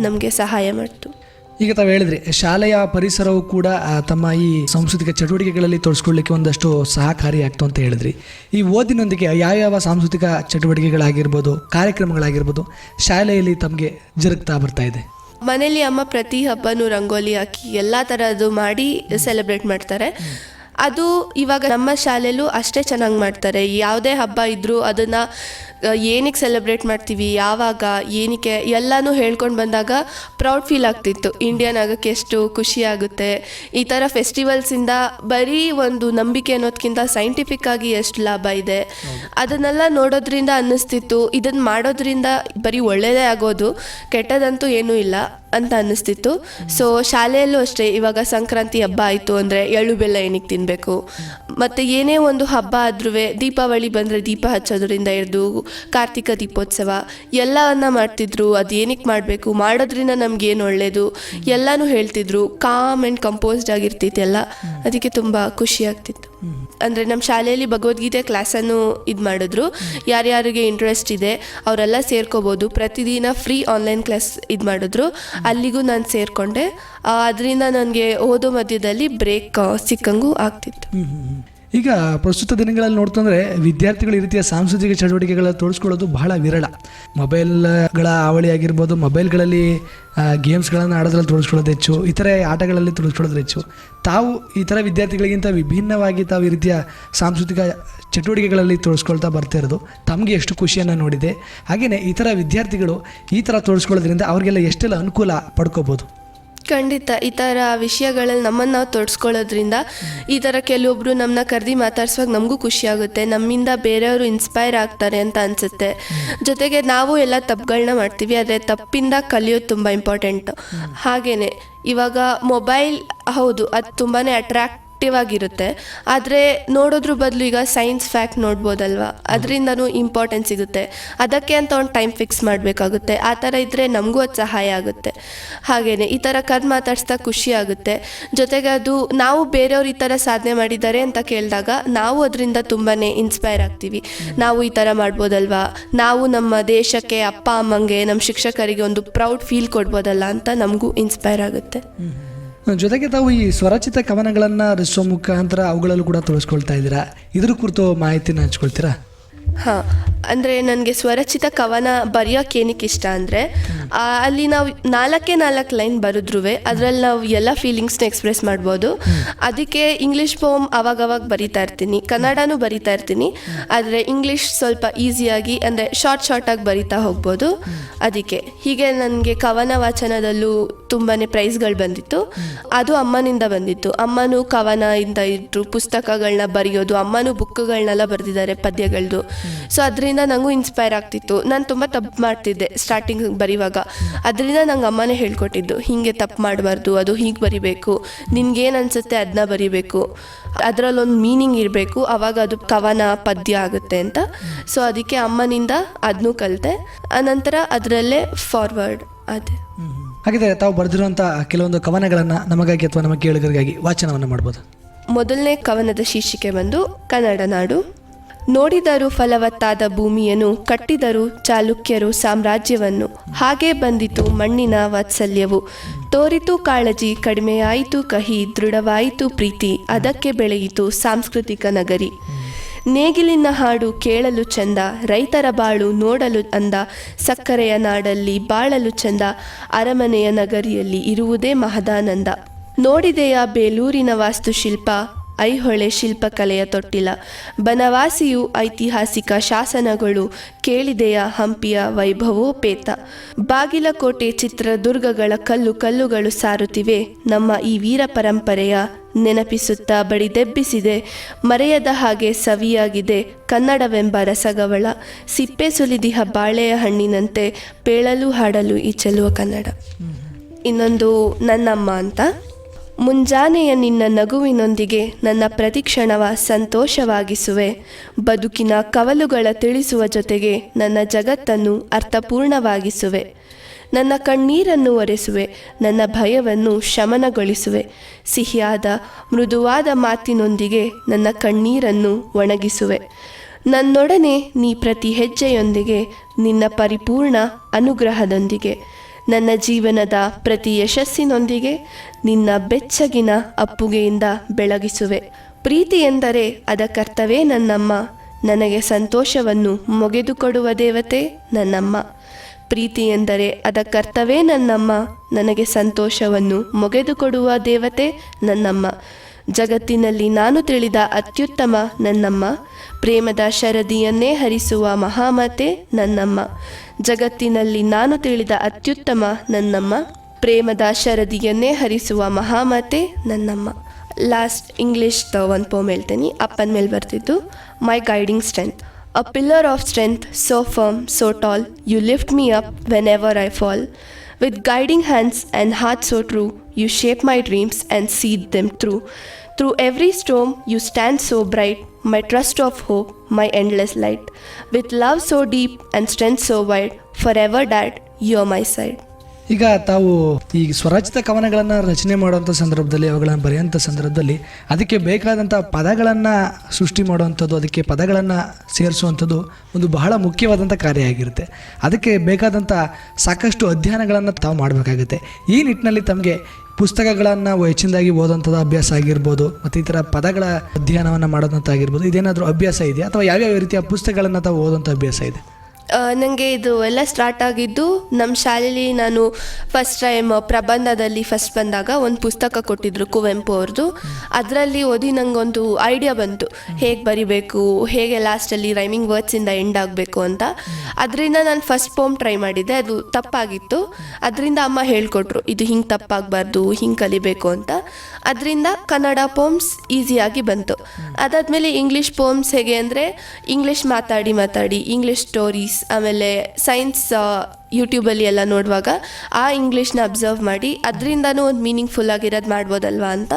ನಮಗೆ ಸಹಾಯ ಮಾಡ್ತು. ಈಗ ತಾವು ಹೇಳಿದ್ರಿ, ಶಾಲೆಯ ಪರಿಸರವು ಕೂಡ ತಮ್ಮ ಈ ಸಾಂಸ್ಕೃತಿಕ ಚಟುವಟಿಕೆಗಳಲ್ಲಿ ತೊಡಸ್ಕೊಳ್ಳಿಕ್ಕೆ ಒಂದಷ್ಟು ಸಹಕಾರಿ ಆಗ್ತು ಅಂತ ಹೇಳಿದ್ರಿ. ಈ ಓದಿನೊಂದಿಗೆ ಯಾವ್ಯಾವ ಸಾಂಸ್ಕೃತಿಕ ಚಟುವಟಿಕೆಗಳಾಗಿರ್ಬೋದು, ಕಾರ್ಯಕ್ರಮಗಳಾಗಿರ್ಬೋದು, ಶಾಲೆಯಲ್ಲಿ ತಮಗೆ ಜರುಗ್ತಾ ಬರ್ತಾ ಇದೆ? ಮನೆಯಲ್ಲಿ ಅಮ್ಮ ಪ್ರತಿ ಹಬ್ಬನೂ, ರಂಗೋಲಿ ಹಾಕಿ ಎಲ್ಲ ಥರದ್ದು ಮಾಡಿ ಸೆಲೆಬ್ರೇಟ್ ಮಾಡ್ತಾರೆ. ಅದು ಇವಾಗ ನಮ್ಮ ಶಾಲೆಯಲ್ಲೂ ಅಷ್ಟೇ ಚೆನ್ನಾಗಿ ಮಾಡ್ತಾರೆ. ಯಾವುದೇ ಹಬ್ಬ ಇದ್ದರೂ ಅದನ್ನು ಏನಕ್ಕೆ ಸೆಲೆಬ್ರೇಟ್ ಮಾಡ್ತೀವಿ, ಯಾವಾಗ, ಏನಕ್ಕೆ, ಎಲ್ಲನೂ ಹೇಳ್ಕೊಂಡು ಬಂದಾಗ ಪ್ರೌಡ್ ಫೀಲ್ ಆಗ್ತಿತ್ತು. ಇಂಡಿಯನ್ ಆಗೋಕ್ಕೆ ಎಷ್ಟು ಖುಷಿ ಆಗುತ್ತೆ. ಈ ಥರ ಫೆಸ್ಟಿವಲ್ಸಿಂದ ಬರೀ ಒಂದು ನಂಬಿಕೆ ಅನ್ನೋದಕ್ಕಿಂತ ಸೈಂಟಿಫಿಕ್ ಆಗಿ ಎಷ್ಟು ಲಾಭ ಇದೆ. ಅದನ್ನೆಲ್ಲ ನೋಡೋದ್ರಿಂದ ಅನ್ನಿಸ್ತಿತ್ತು. ಇದನ್ನು ಮಾಡೋದ್ರಿಂದ ಬರೀ ಒಳ್ಳೆಯದೇ ಆಗೋದು, ಕೆಟ್ಟದಂತೂ ಏನೂ ಇಲ್ಲ. ಅಂತ ಅನ್ನಿಸ್ತಿತ್ತು. ಸೊ ಶಾಲೆಯಲ್ಲೂ ಅಷ್ಟೇ, ಇವಾಗ ಸಂಕ್ರಾಂತಿ ಹಬ್ಬ ಆಯಿತು ಅಂದರೆ ಎಳ್ಳು ಬೆಲ್ಲ ಏನಕ್ಕೆ ತಿನ್ನಬೇಕು ಮತ್ತು ಏನೇ ಒಂದು ಹಬ್ಬ ಆದ್ರೂ ದೀಪಾವಳಿ ಬಂದರೆ ದೀಪ ಹಚ್ಚೋದ್ರಿಂದ ಹಿಡಿದು ಕಾರ್ತಿಕ ದೀಪೋತ್ಸವ, ಎಲ್ಲವನ್ನ ಮಾಡ್ತಿದ್ರು. ಅದು ಏನಕ್ಕೆ ಮಾಡಬೇಕು? ಮಾಡೋದ್ರಿಂದ ನಮಗೇನು ಒಳ್ಳೆಯದು ಎಲ್ಲನೂ ಹೇಳ್ತಿದ್ರು. ಕಾಮ್ ಆ್ಯಂಡ್ ಕಂಪೋಸ್ಡ್ ಆಗಿರ್ತಿತ್ತು ಎಲ್ಲ ಅದಕ್ಕೆ ತುಂಬ ಖುಷಿ ಆಗ್ತಿತ್ತು. ಅಂದರೆ ನಮ್ಮ ಶಾಲೆಯಲ್ಲಿ ಭಗವದ್ಗೀತೆ ಕ್ಲಾಸನ್ನು ಇದು ಮಾಡಿದ್ರು. ಯಾರ್ಯಾರಿಗೆ ಇಂಟ್ರೆಸ್ಟ್ ಇದೆ, ಅವರೆಲ್ಲ ಸೇರ್ಕೋಬೋದು. ಪ್ರತಿದಿನ ಫ್ರೀ ಆನ್ಲೈನ್ ಕ್ಲಾಸ್ ಇದು ಮಾಡಿದ್ರು. ಅಲ್ಲಿಗೂ ನಾನು ಸೇರಿಕೊಂಡೆ. ಅದರಿಂದ ನನಗೆ ಓದೋ ಮಧ್ಯದಲ್ಲಿ ಬ್ರೇಕ್ ಸಿಕ್ಕಂಗೂ ಆಗ್ತಿತ್ತು. ಈಗ ಪ್ರಸ್ತುತ ದಿನಗಳಲ್ಲಿ ನೋಡ್ತಂದ್ರೆ ವಿದ್ಯಾರ್ಥಿಗಳು ಈ ರೀತಿಯ ಸಾಂಸ್ಕೃತಿಕ ಚಟುವಟಿಕೆಗಳ ತೋರಿಸ್ಕೊಳ್ಳೋದು ಬಹಳ ವಿರಳ. ಮೊಬೈಲ್ಗಳ ಹಾವಳಿ ಆಗಿರ್ಬೋದು, ಮೊಬೈಲ್ಗಳಲ್ಲಿ ಗೇಮ್ಸ್ಗಳನ್ನು ಆಡೋದ್ರಲ್ಲಿ ತೋರಿಸ್ಕೊಳ್ಳೋದು ಹೆಚ್ಚು, ಇತರೆ ಆಟಗಳಲ್ಲಿ ತೋರಿಸ್ಕೊಳ್ಳೋದು ಹೆಚ್ಚು. ತಾವು ಥರ ವಿದ್ಯಾರ್ಥಿಗಳಿಗಿಂತ ವಿಭಿನ್ನವಾಗಿ ತಾವು ಈ ರೀತಿಯ ಸಾಂಸ್ಕೃತಿಕ ಚಟುವಟಿಕೆಗಳಲ್ಲಿ ತೋರಿಸ್ಕೊಳ್ತಾ ಬರ್ತಾ ಇರೋದು ತಮಗೆ ಎಷ್ಟು ಖುಷಿಯನ್ನು ನೋಡಿದೆ. ಹಾಗೆಯೇ ಥರ ವಿದ್ಯಾರ್ಥಿಗಳು ಈ ಥರ ತೋರಿಸ್ಕೊಳ್ಳೋದ್ರಿಂದ ಅವರಿಗೆಲ್ಲ ಎಷ್ಟೆಲ್ಲ ಅನುಕೂಲ ಪಡ್ಕೋಬೋದು. ಖಂಡಿತ ಈ ಥರ ವಿಷಯಗಳಲ್ಲಿ ನಮ್ಮನ್ನು ನಾವು ತೊಡಸ್ಕೊಳ್ಳೋದ್ರಿಂದ ಈ ಥರ ಕೆಲವೊಬ್ರು ನಮ್ಮನ್ನ ಕರೆದಿ ಮಾತಾಡ್ಸುವಾಗ ನಮಗೂ ಖುಷಿಯಾಗುತ್ತೆ ನಮ್ಮಿಂದ ಬೇರೆಯವರು ಇನ್ಸ್ಪೈರ್ ಆಗ್ತಾರೆ ಅಂತ ಅನಿಸುತ್ತೆ. ಜೊತೆಗೆ ನಾವು ಎಲ್ಲ ತಪ್ಪುಗಳನ್ನ ಮಾಡ್ತೀವಿ. ಆದರೆ ತಪ್ಪಿಂದ ಕಲಿಯೋದು ತುಂಬ ಇಂಪಾರ್ಟೆಂಟ್ ಹಾಗೆಯೇ ಇವಾಗ ಮೊಬೈಲ್ ಹೌದು, ಅದು ತುಂಬಾ ಅಟ್ರಾಕ್ಟಿವ್ ಆಗಿರುತ್ತೆ ಆದರೆ ನೋಡೋದ್ರ ಬದಲು ಈಗ ಸೈನ್ಸ್ ಫ್ಯಾಕ್ಟ್ ನೋಡ್ಬೋದಲ್ವಾ? ಅದರಿಂದನೂ ಇಂಪಾರ್ಟೆನ್ಸ್ ಸಿಗುತ್ತೆ. ಅದಕ್ಕೆ ಅಂತ ಒಂದು ಟೈಮ್ ಫಿಕ್ಸ್ ಮಾಡಬೇಕಾಗುತ್ತೆ. ಆ ಥರ ಇದ್ದರೆ ನಮಗೂ ಅದು ಸಹಾಯ ಆಗುತ್ತೆ. ಹಾಗೆಯೇ ಈ ಥರ ಕರ್ ಮಾತಾಡಿಸ್ತಾ ಖುಷಿ ಆಗುತ್ತೆ. ಜೊತೆಗೆ ಅದು ನಾವು ಬೇರೆಯವ್ರು ಈ ಥರ ಸಾಧನೆ ಮಾಡಿದ್ದಾರೆ ಅಂತ ಕೇಳಿದಾಗ ನಾವು ಅದರಿಂದ ತುಂಬಾ ಇನ್ಸ್ಪೈರ್ ಆಗ್ತೀವಿ. ನಾವು ಈ ಥರ ಮಾಡ್ಬೋದಲ್ವಾ? ನಾವು ನಮ್ಮ ದೇಶಕ್ಕೆ ಅಪ್ಪ, ಅಮ್ಮಂಗೆ, ನಮ್ಮ ಶಿಕ್ಷಕರಿಗೆ ಒಂದು ಪ್ರೌಡ್ ಫೀಲ್ ಕೊಡ್ಬೋದಲ್ಲ ಅಂತ ನಮಗೂ ಇನ್ಸ್ಪೈರ್ ಆಗುತ್ತೆ. ಜೊತೆಗೆ ತಾವು ಈ ಸ್ವರಚಿತ ಕವನಗಳನ್ನು ರಚಿಸುವ ಮುಖಾಂತರ ಅವುಗಳಲ್ಲೂ ಕೂಡ ತೋರಿಸ್ಕೊಳ್ತಾ ಇದ್ದೀರಾ? ಇದ್ರ ಕುರಿತು ಮಾಹಿತಿನ ಹಂಚ್ಕೊಳ್ತೀರಾ? ಹಾಂ, ಅಂದರೆ ನನಗೆ ಸ್ವರಚಿತ ಕವನ ಬರೆಯೋಕೆ ಏನಕ್ಕೆ ಇಷ್ಟ ಅಂದರೆ ಅಲ್ಲಿ ನಾವು ನಾಲ್ಕೇ ನಾಲ್ಕು ಲೈನ್ ಬರೆದ್ರೂ ಅದರಲ್ಲಿ ನಾವು ಎಲ್ಲ ಫೀಲಿಂಗ್ಸ್ನ ಎಕ್ಸ್ಪ್ರೆಸ್ ಮಾಡ್ಬೋದು. ಅದಕ್ಕೆ ಇಂಗ್ಲೀಷ್ ಪೋಮ್ ಅವಾಗವಾಗ ಬರಿತಾ ಇರ್ತೀನಿ, ಕನ್ನಡನೂ ಬರಿತಾ ಇರ್ತೀನಿ, ಆದರೆ ಇಂಗ್ಲೀಷ್ ಸ್ವಲ್ಪ ಈಸಿಯಾಗಿ, ಅಂದರೆ ಶಾರ್ಟ್ ಶಾರ್ಟಾಗಿ ಬರಿತಾ ಹೋಗ್ಬೋದು. ಅದಕ್ಕೆ ಹೀಗೆ ನನಗೆ ಕವನ ವಾಚನದಲ್ಲೂ ತುಂಬಾ ಪ್ರೈಸ್ಗಳು ಬಂದಿತ್ತು. ಅದು ಅಮ್ಮನಿಂದ ಬಂದಿತ್ತು. ಅಮ್ಮನೂ ಕವನ ಇಂದ ಇದ್ರು ಪುಸ್ತಕಗಳನ್ನ ಬರೆಯೋದು, ಅಮ್ಮನೂ ಬುಕ್ಗಳನ್ನೆಲ್ಲ ಬರೆದಿದ್ದಾರೆ ಪದ್ಯಗಳದ್ದು ಸೊ ಅದರಿಂದ ನನಗೂ ಇನ್ಸ್ಪೈರ್ ಆಗ್ತಿತ್ತು. ನಾನು ತುಂಬ ತಪ್ಪು ಮಾಡ್ತಿದ್ದೆ ಸ್ಟಾರ್ಟಿಂಗ್ ಬರೀವಾಗ. ಅದರಿಂದ ನಂಗೆ ಅಮ್ಮನೇ ಹೇಳ್ಕೊಟ್ಟಿದ್ದು ಹೀಗೆ ತಪ್ಪು ಮಾಡಬಾರ್ದು ಅದು ಹೀಗೆ ಬರಿಬೇಕು. ನಿನ್ಗೇನು ಅನಿಸುತ್ತೆ ಅದನ್ನ ಬರಿಬೇಕು. ಅದರಲ್ಲೊಂದು ಮೀನಿಂಗ್ ಇರಬೇಕು. ಆವಾಗ ಅದು ಕವನ ಪದ್ಯ ಆಗುತ್ತೆ ಅಂತ. ಸೊ ಅದಕ್ಕೆ ಅಮ್ಮನಿಂದ ಅದನ್ನೂ ಕಲಿತೆ. ಆನಂತರ ಅದರಲ್ಲೇ ಫಾರ್ವರ್ಡ್ ಅದೇ. ಹಾಗಿದ್ರೆ ತಾವು ಬರೆದಿರುವಂಥ ಕೆಲವೊಂದು ಕವನಗಳನ್ನು ನಮಗಾಗಿ ಅಥವಾ ನಮ್ಮ ಕೇಳುಗರಿಗಾಗಿ ವಾಚನವನ್ನು ಮಾಡ್ಬೋದು? ಮೊದಲನೇ ಕವನದ ಶೀರ್ಷಿಕೆ ಬಂದು ಕನ್ನಡ ನಾಡು. ನೋಡಿದರು ಫಲವತ್ತಾದ ಭೂಮಿಯನ್ನು, ಕಟ್ಟಿದರು ಚಾಲುಕ್ಯರು ಸಾಮ್ರಾಜ್ಯವನ್ನು. ಹಾಗೆ ಬಂದಿತು ಮಣ್ಣಿನ ವಾತ್ಸಲ್ಯವು. ತೋರಿತು ಕಾಳಜಿ, ಕಡಿಮೆಯಾಯಿತು ಕಹಿ, ದೃಢವಾಯಿತು ಪ್ರೀತಿ, ಅದಕ್ಕೆ ಬೆಳೆಯಿತು ಸಾಂಸ್ಕೃತಿಕ ನಗರಿ. ನೇಗಿಲಿನ ಹಾಡು ಕೇಳಲು ಚಂದ, ರೈತರ ಬಾಳು ನೋಡಲು ಅಂದ, ಸಕ್ಕರೆಯ ನಾಡಲ್ಲಿ ಬಾಳಲು ಚಂದ, ಅರಮನೆಯ ನಗರಿಯಲ್ಲಿ ಇರುವುದೇ ಮಹದಾನಂದ. ನೋಡಿದೆಯ ಬೇಲೂರಿನ ವಾಸ್ತುಶಿಲ್ಪ? ಐಹೊಳೆ ಶಿಲ್ಪಕಲೆಯ ತೊಟ್ಟಿಲ. ಬನವಾಸಿಯು ಐತಿಹಾಸಿಕ ಶಾಸನಗಳು ಕೇಳಿದೆಯ ಹಂಪಿಯ ವೈಭವೋಪೇತ. ಬಾಗಿಲಕೋಟೆ ಚಿತ್ರದುರ್ಗಗಳ ಕಲ್ಲು ಕಲ್ಲುಗಳು ಸಾರುತ್ತಿವೆ. ನಮ್ಮ ಈ ವೀರ ಪರಂಪರೆಯ ನೆನಪಿಸುತ್ತಾ ಬಡಿದೆಬ್ಬಿಸಿದೆ ಮರೆಯದ ಹಾಗೆ ಸವಿಯಾಗಿದೆ ಕನ್ನಡವೆಂಬ ರಸಗವಳ. ಸಿಪ್ಪೆ ಸುಲಿದಿಹ ಬಾಳೆಯ ಹಣ್ಣಿನಂತೆ ಪೇಳಲು ಹಾಡಲು ಈ ಚೆಲುವ ಕನ್ನಡ ಇನ್ನೊಂದು ನನ್ನಮ್ಮ ಅಂತ. ಮುಂಜಾನೆಯ ನಿನ್ನ ನಗುವಿನೊಂದಿಗೆ ನನ್ನ ಪ್ರತಿಕ್ಷಣವ ಸಂತೋಷವಾಗಿಸುವೆ. ಬದುಕಿನ ಕವಲುಗಳ ತಿಳಿಸುವ ಜೊತೆಗೆ ನನ್ನ ಜಗತ್ತನ್ನು ಅರ್ಥಪೂರ್ಣವಾಗಿಸುವೆ. ನನ್ನ ಕಣ್ಣೀರನ್ನು ಒರೆಸುವೆ, ನನ್ನ ಭಯವನ್ನು ಶಮನಗೊಳಿಸುವೆ. ಸಿಹಿಯಾದ, ಮೃದುವಾದ ಮಾತಿನೊಂದಿಗೆ ನನ್ನ ಕಣ್ಣೀರನ್ನು ಒಣಗಿಸುವೆ. ನನ್ನೊಡನೆ ನೀ ಪ್ರತಿ ಹೆಜ್ಜೆಯೊಂದಿಗೆ ನಿನ್ನ ಪರಿಪೂರ್ಣ ಅನುಗ್ರಹದೊಂದಿಗೆ. ನನ್ನ ಜೀವನದ ಪ್ರತಿ ಯಶಸ್ಸಿನೊಂದಿಗೆ ನಿನ್ನ ಬೆಚ್ಚಗಿನ ಅಪ್ಪುಗೆಯಿಂದ ಬೆಳಗಿಸುವೆ. ಪ್ರೀತಿ ಎಂದರೆ ಅದಕ್ಕರ್ಥವೇ ನನ್ನಮ್ಮ. ನನಗೆ ಸಂತೋಷವನ್ನು ಮೊಗೆದುಕೊಡುವ ದೇವತೆ ನನ್ನಮ್ಮ. ಪ್ರೀತಿ ಎಂದರೆ ಅದಕ್ಕರ್ಥವೇ ನನ್ನಮ್ಮ. ನನಗೆ ಸಂತೋಷವನ್ನು ಮೊಗೆದುಕೊಡುವ ದೇವತೆ ನನ್ನಮ್ಮ. ಜಗತ್ತಿನಲ್ಲಿ ನಾನು ತಿಳಿದ ಅತ್ಯುತ್ತಮ ನನ್ನಮ್ಮ, ಪ್ರೇಮದ ಶರದಿಯನ್ನೇ ಹರಿಸುವ ಮಹಾಮತೆ ನನ್ನಮ್ಮ. ಜಗತ್ತಿನಲ್ಲಿ ನಾನು ತಿಳಿದ ಅತ್ಯುತ್ತಮ ನನ್ನಮ್ಮ, ಪ್ರೇಮದ ಶರದಿಯನ್ನೇ ಹರಿಸುವ ಮಹಾಮತೆ ನನ್ನಮ್ಮ. ಲಾಸ್ಟ್ ಇಂಗ್ಲೀಷ್ದ ಒಂದು ಪೋಮ್ ಹೇಳ್ತೀನಿ. ಅಪ್ಪನ ಮೇಲೆ ಬರ್ತಿದ್ದು my guiding strength a pillar of strength so firm so tall you lift me up whenever I fall with guiding hands and heart so true You shape my dreams and see them through. Through every storm, you stand so bright, my trust of hope, my endless light. With love so deep and strength so wide, forever, Dad, you're my side. ಈಗ ತಾವು ಈ ಸ್ವರಚಿತ ಕವನಗಳನ್ನು ರಚನೆ ಮಾಡುವಂಥ ಸಂದರ್ಭದಲ್ಲಿ, ಅವುಗಳನ್ನು ಬರೆಯುವಂಥ ಸಂದರ್ಭದಲ್ಲಿ ಅದಕ್ಕೆ ಬೇಕಾದಂಥ ಪದಗಳನ್ನು ಸೃಷ್ಟಿ ಮಾಡುವಂಥದ್ದು, ಅದಕ್ಕೆ ಪದಗಳನ್ನು ಸೇರಿಸುವಂಥದ್ದು ಒಂದು ಬಹಳ ಮುಖ್ಯವಾದಂಥ ಕಾರ್ಯ ಆಗಿರುತ್ತೆ. ಅದಕ್ಕೆ ಬೇಕಾದಂಥ ಸಾಕಷ್ಟು ಅಧ್ಯಯನಗಳನ್ನು ತಾವು ಮಾಡಬೇಕಾಗುತ್ತೆ. ಈ ನಿಟ್ಟಿನಲ್ಲಿ ತಮಗೆ ಪುಸ್ತಕಗಳನ್ನು ಹೆಚ್ಚಿನದಾಗಿ ಓದೋಂಥದ್ದು ಅಭ್ಯಾಸ ಆಗಿರ್ಬೋದು, ಮತ್ತು ಈ ಥರ ಪದಗಳ ಅಧ್ಯಯನವನ್ನು ಮಾಡೋದಂಥ ಆಗಿರ್ಬೋದು, ಇದೇನಾದರೂ ಅಭ್ಯಾಸ ಇದೆಯಾ? ಅಥವಾ ಯಾವ್ಯಾವ ರೀತಿಯ ಪುಸ್ತಕಗಳನ್ನು ತಾವು ಓದೋಂಥ ಅಭ್ಯಾಸ ಇದೆ? ನನಗೆ ಇದು ಎಲ್ಲ ಸ್ಟಾರ್ಟ್ ಆಗಿದ್ದು ನಮ್ಮ ಶಾಲೆಯಲ್ಲಿ ನಾನು ಫಸ್ಟ್ ಟೈಮ್ ಪ್ರಬಂಧದಲ್ಲಿ ಫಸ್ಟ್ ಬಂದಾಗ ಒಂದು ಪುಸ್ತಕ ಕೊಟ್ಟಿದ್ರು ಕುವೆಂಪು ಅವ್ರದ್ದು ಅದರಲ್ಲಿ ಓದಿ ನನಗೊಂದು ಐಡಿಯಾ ಬಂತು. ಹೇಗೆ ಬರಿಬೇಕು, ಹೇಗೆ ಲಾಸ್ಟಲ್ಲಿ ರೈಮಿಂಗ್ ವರ್ಡ್ಸಿಂದ ಎಂಡ್ ಆಗಬೇಕು ಅಂತ. ಅದರಿಂದ ನಾನು ಫಸ್ಟ್ ಪೋಮ್ ಟ್ರೈ ಮಾಡಿದ್ದೆ. ಅದು ತಪ್ಪಾಗಿತ್ತು. ಅದರಿಂದ ಅಮ್ಮ ಹೇಳ್ಕೊಟ್ರು, ಇದು ಹಿಂಗೆ ತಪ್ಪಾಗಬಾರ್ದು, ಹಿಂಗೆ ಕಲಿಬೇಕು ಅಂತ. ಅದರಿಂದ ಕನ್ನಡ ಪೋಮ್ಸ್ ಈಸಿಯಾಗಿ ಬಂತು. ಅದಾದಮೇಲೆ ಇಂಗ್ಲೀಷ್ ಪೋಮ್ಸ್ ಹೇಗೆ ಅಂದರೆ ಇಂಗ್ಲೀಷ್ ಮಾತಾಡಿ ಮಾತಾಡಿ ಇಂಗ್ಲೀಷ್ ಸ್ಟೋರೀಸ್ ಆಮೇಲೆ ಸೈನ್ಸ್ ಯೂಟ್ಯೂಬಲ್ಲಿ ಎಲ್ಲ ನೋಡುವಾಗ ಆ ಇಂಗ್ಲೀಷ್ನ ಅಬ್ಸರ್ವ್ ಮಾಡಿ ಅದರಿಂದನೂ ಒಂದು ಮೀನಿಂಗ್ಫುಲ್ ಆಗಿರೋದು ಮಾಡ್ಬೋದಲ್ವಾ ಅಂತ